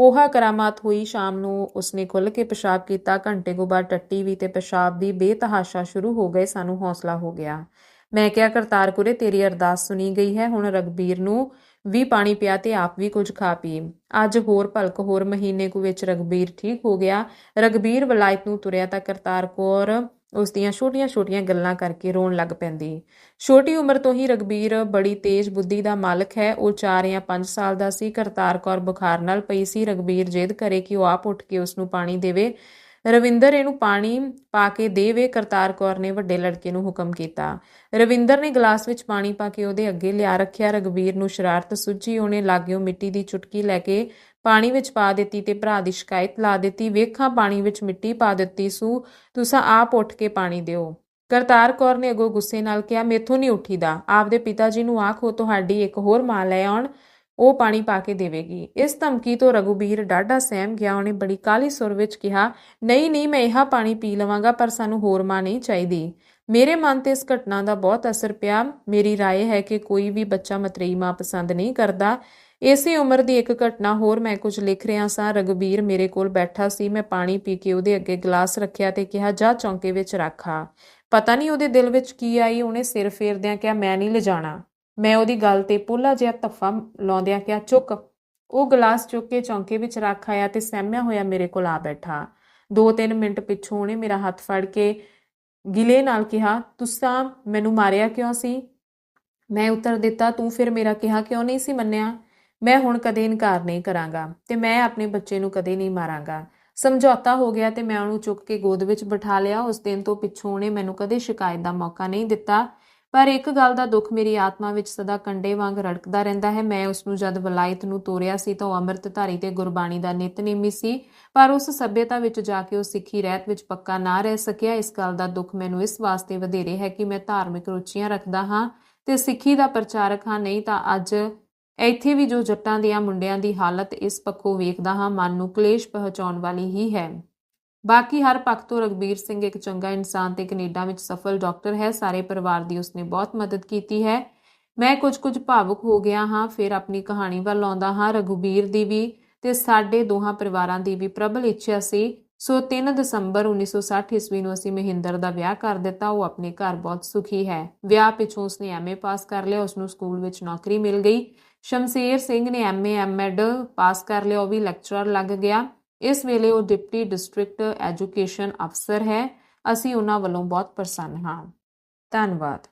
오ਹਾ ਕਰਾਮਾਤ ਹੋਈ ਸ਼ਾਮ ਨੂੰ ਉਸਨੇ ਖੁੱਲ ਕੇ ਪਿਸ਼ਾਬ ਕੀਤਾ। ਘੰਟੇ ਕੋ ਬਾਅਦ ਟੱਟੀ ਵੀ ਤੇ ਪਿਸ਼ਾਬ ਦੀ ਬੇਤਹਾਸ਼ਾ ਸ਼ੁਰੂ ਹੋ ਗਏ। ਸਾਨੂੰ ਹੌਸਲਾ ਹੋ ਗਿਆ। ਮੈਂ ਕਿਹਾ, ਕਰਤਾਰਪੁਰੇ, ਤੇਰੀ ਅਰਦਾਸ ਸੁਣੀ ਗਈ ਹੈ। ਹੁਣ ਰਗਬੀਰ ਨੂੰ ਵੀ ਪਾਣੀ ਪਿਆ ਤੇ ਆਪ ਵੀ ਕੁਝ ਖਾ ਪੀ। ਅੱਜ ਹੋਰ ਭਲਕ ਹੋਰ ਮਹੀਨੇ ਕੁ ਵਿੱਚ ਰਗਬੀਰ ਠੀਕ ਹੋ ਗਿਆ। ਰਗਬੀਰ ਵਲਾਇਤ ਨੂੰ ਤੁਰਿਆ ਤਾਂ ਕਰਤਾਰ ਕੌਰ ਉਸ ਦੀਆਂ ਛੋਟੀਆਂ-ਛੋਟੀਆਂ ਗੱਲਾਂ ਕਰਕੇ ਰੋਣ ਲੱਗ ਪੈਂਦੀ। ਛੋਟੀ ਉਮਰ ਤੋਂ ਹੀ ਰਗਬੀਰ ਬੜੀ ਤੇਜ਼ ਬੁੱਧੀ ਦਾ ਮਾਲਕ ਹੈ। ਉਹ 4 ਜਾਂ 5 ਸਾਲ ਦਾ ਸੀ। ਕਰਤਾਰ ਕੌਰ ਬੁਖਾਰ ਨਾਲ ਪਈ ਸੀ। ਰਗਬੀਰ ਜੇਦ ਕਰੇ ਕਿ ਉਹ ਆਪ ਉੱਠ ਕੇ ਉਸ ਨੂੰ ਪਾਣੀ ਦੇਵੇ। ਰਵਿੰਦਰ ਇਹਨੂੰ ਪਾਣੀ ਪਾ ਕੇ ਦੇਵੇ ਕਰਤਾਰ ਕੌਰ ਨੇ ਵੱਡੇ ਲੜਕੇ ਨੂੰ ਹੁਕਮ ਕੀਤਾ। ਰਵਿੰਦਰ ਨੇ ਗਲਾਸ ਵਿੱਚ ਪਾਣੀ ਪਾ ਕੇ ਉਹਦੇ ਅੱਗੇ ਲਿਆ ਰੱਖਿਆ। ਰਗਬੀਰ ਨੂੰ ਸ਼ਰਾਰਤ ਸੁੱਝੀ, ਉਹਨੇ ਲਾਗਿਓ ਮਿੱਟੀ ਦੀ ਚੁਟਕੀ ਲੈ ਕੇ ਪਾਣੀ ਵਿੱਚ ਪਾ ਦਿੱਤੀ ਤੇ ਭਰਾ ਦੀ ਸ਼ਿਕਾਇਤ ਲਾ ਦਿੱਤੀ। ਵੇਖਾਂ ਪਾਣੀ ਵਿੱਚ ਮਿੱਟੀ ਪਾ ਦਿੱਤੀ ਸੂ, ਤੁਸੀਂ ਆਪ ਉੱਠ ਕੇ ਪਾਣੀ ਦਿਓ। ਕਰਤਾਰ ਕੌਰ ਨੇ ਅਗੋ ਗੁੱਸੇ ਨਾਲ ਕਿਹਾ, ਮੇਥੋਂ ਨਹੀਂ ਉੱਠੀਦਾ। ਆਪਦੇ ਪਿਤਾ ਜੀ ਨੂੰ ਆਖੋ, ਤੁਹਾਡੀ ਇੱਕ ਹੋਰ ਮਾਂ ਲੈ ਆਉਣ। ਉਹ ਪਾਣੀ ਪਾ ਕੇ ਦੇਵੇਗੀ ਇਸ ਧਮਕੀ ਤੋਂ ਰਘੁਬੀਰ ਡਾਢਾ ਸਹਿਮ ਗਿਆ ਉਹਨੇ ਬੜੀ ਕਾਲੀ ਸੁਰ ਵਿੱਚ ਕਿਹਾ ਨਹੀਂ ਨਹੀਂ ਮੈਂ ਇਹ ਪਾਣੀ ਪੀ ਲਵਾਂਗਾ ਪਰ ਸਾਨੂੰ ਹੋਰ ਮਾਂ ਨਹੀਂ ਚਾਹੀਦੀ ਮੇਰੇ ਮਨ ਤੇ ਇਸ ਘਟਨਾ ਦਾ ਬਹੁਤ ਅਸਰ ਪਿਆ ਮੇਰੀ رائے ਹੈ ਕਿ ਕੋਈ ਵੀ ਬੱਚਾ ਮਤਰੇਈ ਮਾਂ ਪਸੰਦ ਨਹੀਂ ਕਰਦਾ ਇਸੇ ਉਮਰ ਦੀ ਇੱਕ ਘਟਨਾ ਹੋਰ ਮੈਂ ਕੁਝ ਲਿਖ ਰਿਹਾ ਸਾਂ ਰਗਬੀਰ ਮੇਰੇ ਕੋਲ ਬੈਠਾ ਸੀ ਮੈਂ ਪਾਣੀ ਪੀ ਕੇ ਉਹਦੇ ਅੱਗੇ ਗਲਾਸ ਰੱਖਿਆ ਤੇ ਕਿਹਾ ਜਾ ਚੌਂਕੇ ਵਿੱਚ ਰੱਖਾ ਪਤਾ ਨਹੀਂ ਉਹਦੇ ਦਿਲ ਵਿੱਚ ਕੀ ਆਈ ਉਹਨੇ ਸਿਰ ਫੇਰਦਿਆਂ ਕਿਹਾ ਮੈਂ ਨਹੀਂ ਲਿਜਾਣਾ ਮੈਂ ਉਹਦੀ ਗੱਲ ਤੇ ਪੋਲਾ ਜਿਹਾ ਧੱਫਾ ਲਾਉਂਦਿਆਂ ਕਿਹਾ, ਚੁੱਕ। ਉਹ ਗਲਾਸ ਚੁੱਕ ਕੇ ਚੌਂਕੇ ਵਿੱਚ ਰੱਖ ਆਇਆ ਤੇ ਸਹਿਮਿਆ ਹੋਇਆ ਮੇਰੇ ਕੋਲ ਆ ਬੈਠਾ। 2-3 ਮਿੰਟ ਪਿੱਛੋਂ ਉਹਨੇ ਮੇਰਾ ਹੱਥ ਫੜ ਕੇ ਗਿਲੇ ਨਾਲ ਕਿਹਾ, ਤੁਸਾਂ ਮੈਨੂੰ ਮਾਰਿਆ ਕਿਉਂ ਸੀ? ਮੈਂ ਉੱਤਰ ਦਿੱਤਾ, ਤੂੰ ਫਿਰ ਮੇਰਾ ਕਿਹਾ ਕਿਉਂ ਨਹੀਂ ਸੀ ਮੰਨਿਆ? ਮੈਂ ਹੁਣ ਕਦੇ ਇਨਕਾਰ ਨਹੀਂ ਕਰਾਂਗਾ ਤੇ ਮੈਂ ਆਪਣੇ ਬੱਚੇ ਨੂੰ ਕਦੇ ਨਹੀਂ ਮਾਰਾਂਗਾ। ਸਮਝੌਤਾ ਹੋ ਗਿਆ ਤੇ ਮੈਂ ਉਹਨੂੰ ਚੁੱਕ ਕੇ ਗੋਦ ਵਿੱਚ ਬਿਠਾ ਲਿਆ। ਉਸ ਦਿਨ ਤੋਂ ਪਿੱਛੋਂ ਉਹਨੇ ਮੈਨੂੰ ਕਦੇ ਸ਼ਿਕਾਇਤ ਦਾ ਮੌਕਾ ਨਹੀਂ ਦਿੱਤਾ। ਪਰ ਇੱਕ ਗੱਲ ਦਾ ਦੁੱਖ ਮੇਰੀ ਆਤਮਾ ਵਿੱਚ ਸਦਾ ਕੰਡੇ ਵਾਂਗ ਰੜਕਦਾ ਰਹਿੰਦਾ ਹੈ। ਮੈਂ ਉਸ ਨੂੰ ਜਦ ਵਲਾਇਤ ਨੂੰ ਤੋਰਿਆ ਸੀ ਤਾਂ ਉਹ ਅੰਮ੍ਰਿਤਧਾਰੀ ਤੇ ਗੁਰਬਾਣੀ ਦਾ ਨਿਤਨੇਮੀ ਸੀ, ਪਰ ਉਸ ਸਭਿਅਤਾ ਵਿੱਚ ਜਾ ਕੇ ਉਹ ਸਿੱਖੀ ਰਹਿਤ ਵਿੱਚ ਪੱਕਾ ਨਾ ਰਹਿ ਸਕਿਆ। ਇਸ ਗੱਲ ਦਾ ਦੁੱਖ ਮੈਨੂੰ ਇਸ ਵਾਸਤੇ ਵਧੇਰੇ ਹੈ ਕਿ ਮੈਂ ਧਾਰਮਿਕ ਰੁਚੀਆਂ ਰੱਖਦਾ ਹਾਂ ਤੇ ਸਿੱਖੀ ਦਾ ਪ੍ਰਚਾਰਕ ਹਾਂ, ਨਹੀਂ ਤਾਂ ਅੱਜ ਇੱਥੇ ਵੀ ਜੋ ਜੱਟਾਂ ਦੀਆਂ ਮੁੰਡਿਆਂ ਦੀ ਹਾਲਤ ਇਸ ਪੱਖੋਂ ਵੇਖਦਾ ਹਾਂ, ਮਨ ਨੂੰ ਕਲੇਸ਼ ਪਹੁੰਚਾਉਣ ਵਾਲੀ ਹੀ ਹੈ। ਬਾਕੀ ਹਰ ਪੱਖ ਤੋਂ ਰਗਬੀਰ ਸਿੰਘ ਇੱਕ ਚੰਗਾ ਇਨਸਾਨ ਤੇ ਕੈਨੇਡਾ ਵਿੱਚ ਸਫਲ ਡਾਕਟਰ ਹੈ। ਸਾਰੇ ਪਰਿਵਾਰ ਦੀ ਉਸਨੇ ਬਹੁਤ ਮਦਦ ਕੀਤੀ ਹੈ। ਮੈਂ ਕੁਝ ਕੁਝ ਭਾਵੁਕ ਹੋ ਗਿਆ ਹਾਂ, ਫਿਰ ਆਪਣੀ ਕਹਾਣੀ ਵੱਲ ਆਉਂਦਾ ਹਾਂ। ਰਘੁਬੀਰ ਦੀ ਵੀ ਤੇ ਸਾਡੇ ਦੋਹਾਂ ਪਰਿਵਾਰਾਂ ਦੀ ਵੀ ਪ੍ਰਬਲ ਇੱਛਾ ਸੀ। ਸੋ 3 ਦਸੰਬਰ 1960 ਈਸਵੀ ਨੂੰ ਅਸੀਂ ਮਹਿੰਦਰ ਦਾ ਵਿਆਹ ਕਰ ਦਿੱਤਾ। ਉਹ ਆਪਣੇ ਘਰ ਬਹੁਤ ਸੁਖੀ ਹੈ। ਵਿਆਹ ਪਿੱਛੋਂ ਉਸਨੇ ਐਮਏ ਪਾਸ ਕਰ ਲਿਆ। ਉਸ ਨੂੰ ਸਕੂਲ ਵਿੱਚ ਨੌਕਰੀ ਮਿਲ ਗਈ। ਸ਼ਮਸ਼ੇਰ ਸਿੰਘ ਨੇ ਐਮਏ ਐਮਐਡ ਪਾਸ ਕਰ ਲਿਆ। ਉਹ ਵੀ ਲੈਕਚਰਰ ਲੱਗ ਗਿਆ। ਇਸ ਵੇਲੇ ਉਹ ਡਿਪਟੀ ਡਿਸਟ੍ਰਿਕਟ ਐਜੂਕੇਸ਼ਨ ਅਫਸਰ ਹੈ। ਅਸੀਂ ਉਹਨਾਂ ਵੱਲੋਂ ਬਹੁਤ ਪ੍ਰਸੰਨ ਹਾਂ। ਧੰਨਵਾਦ।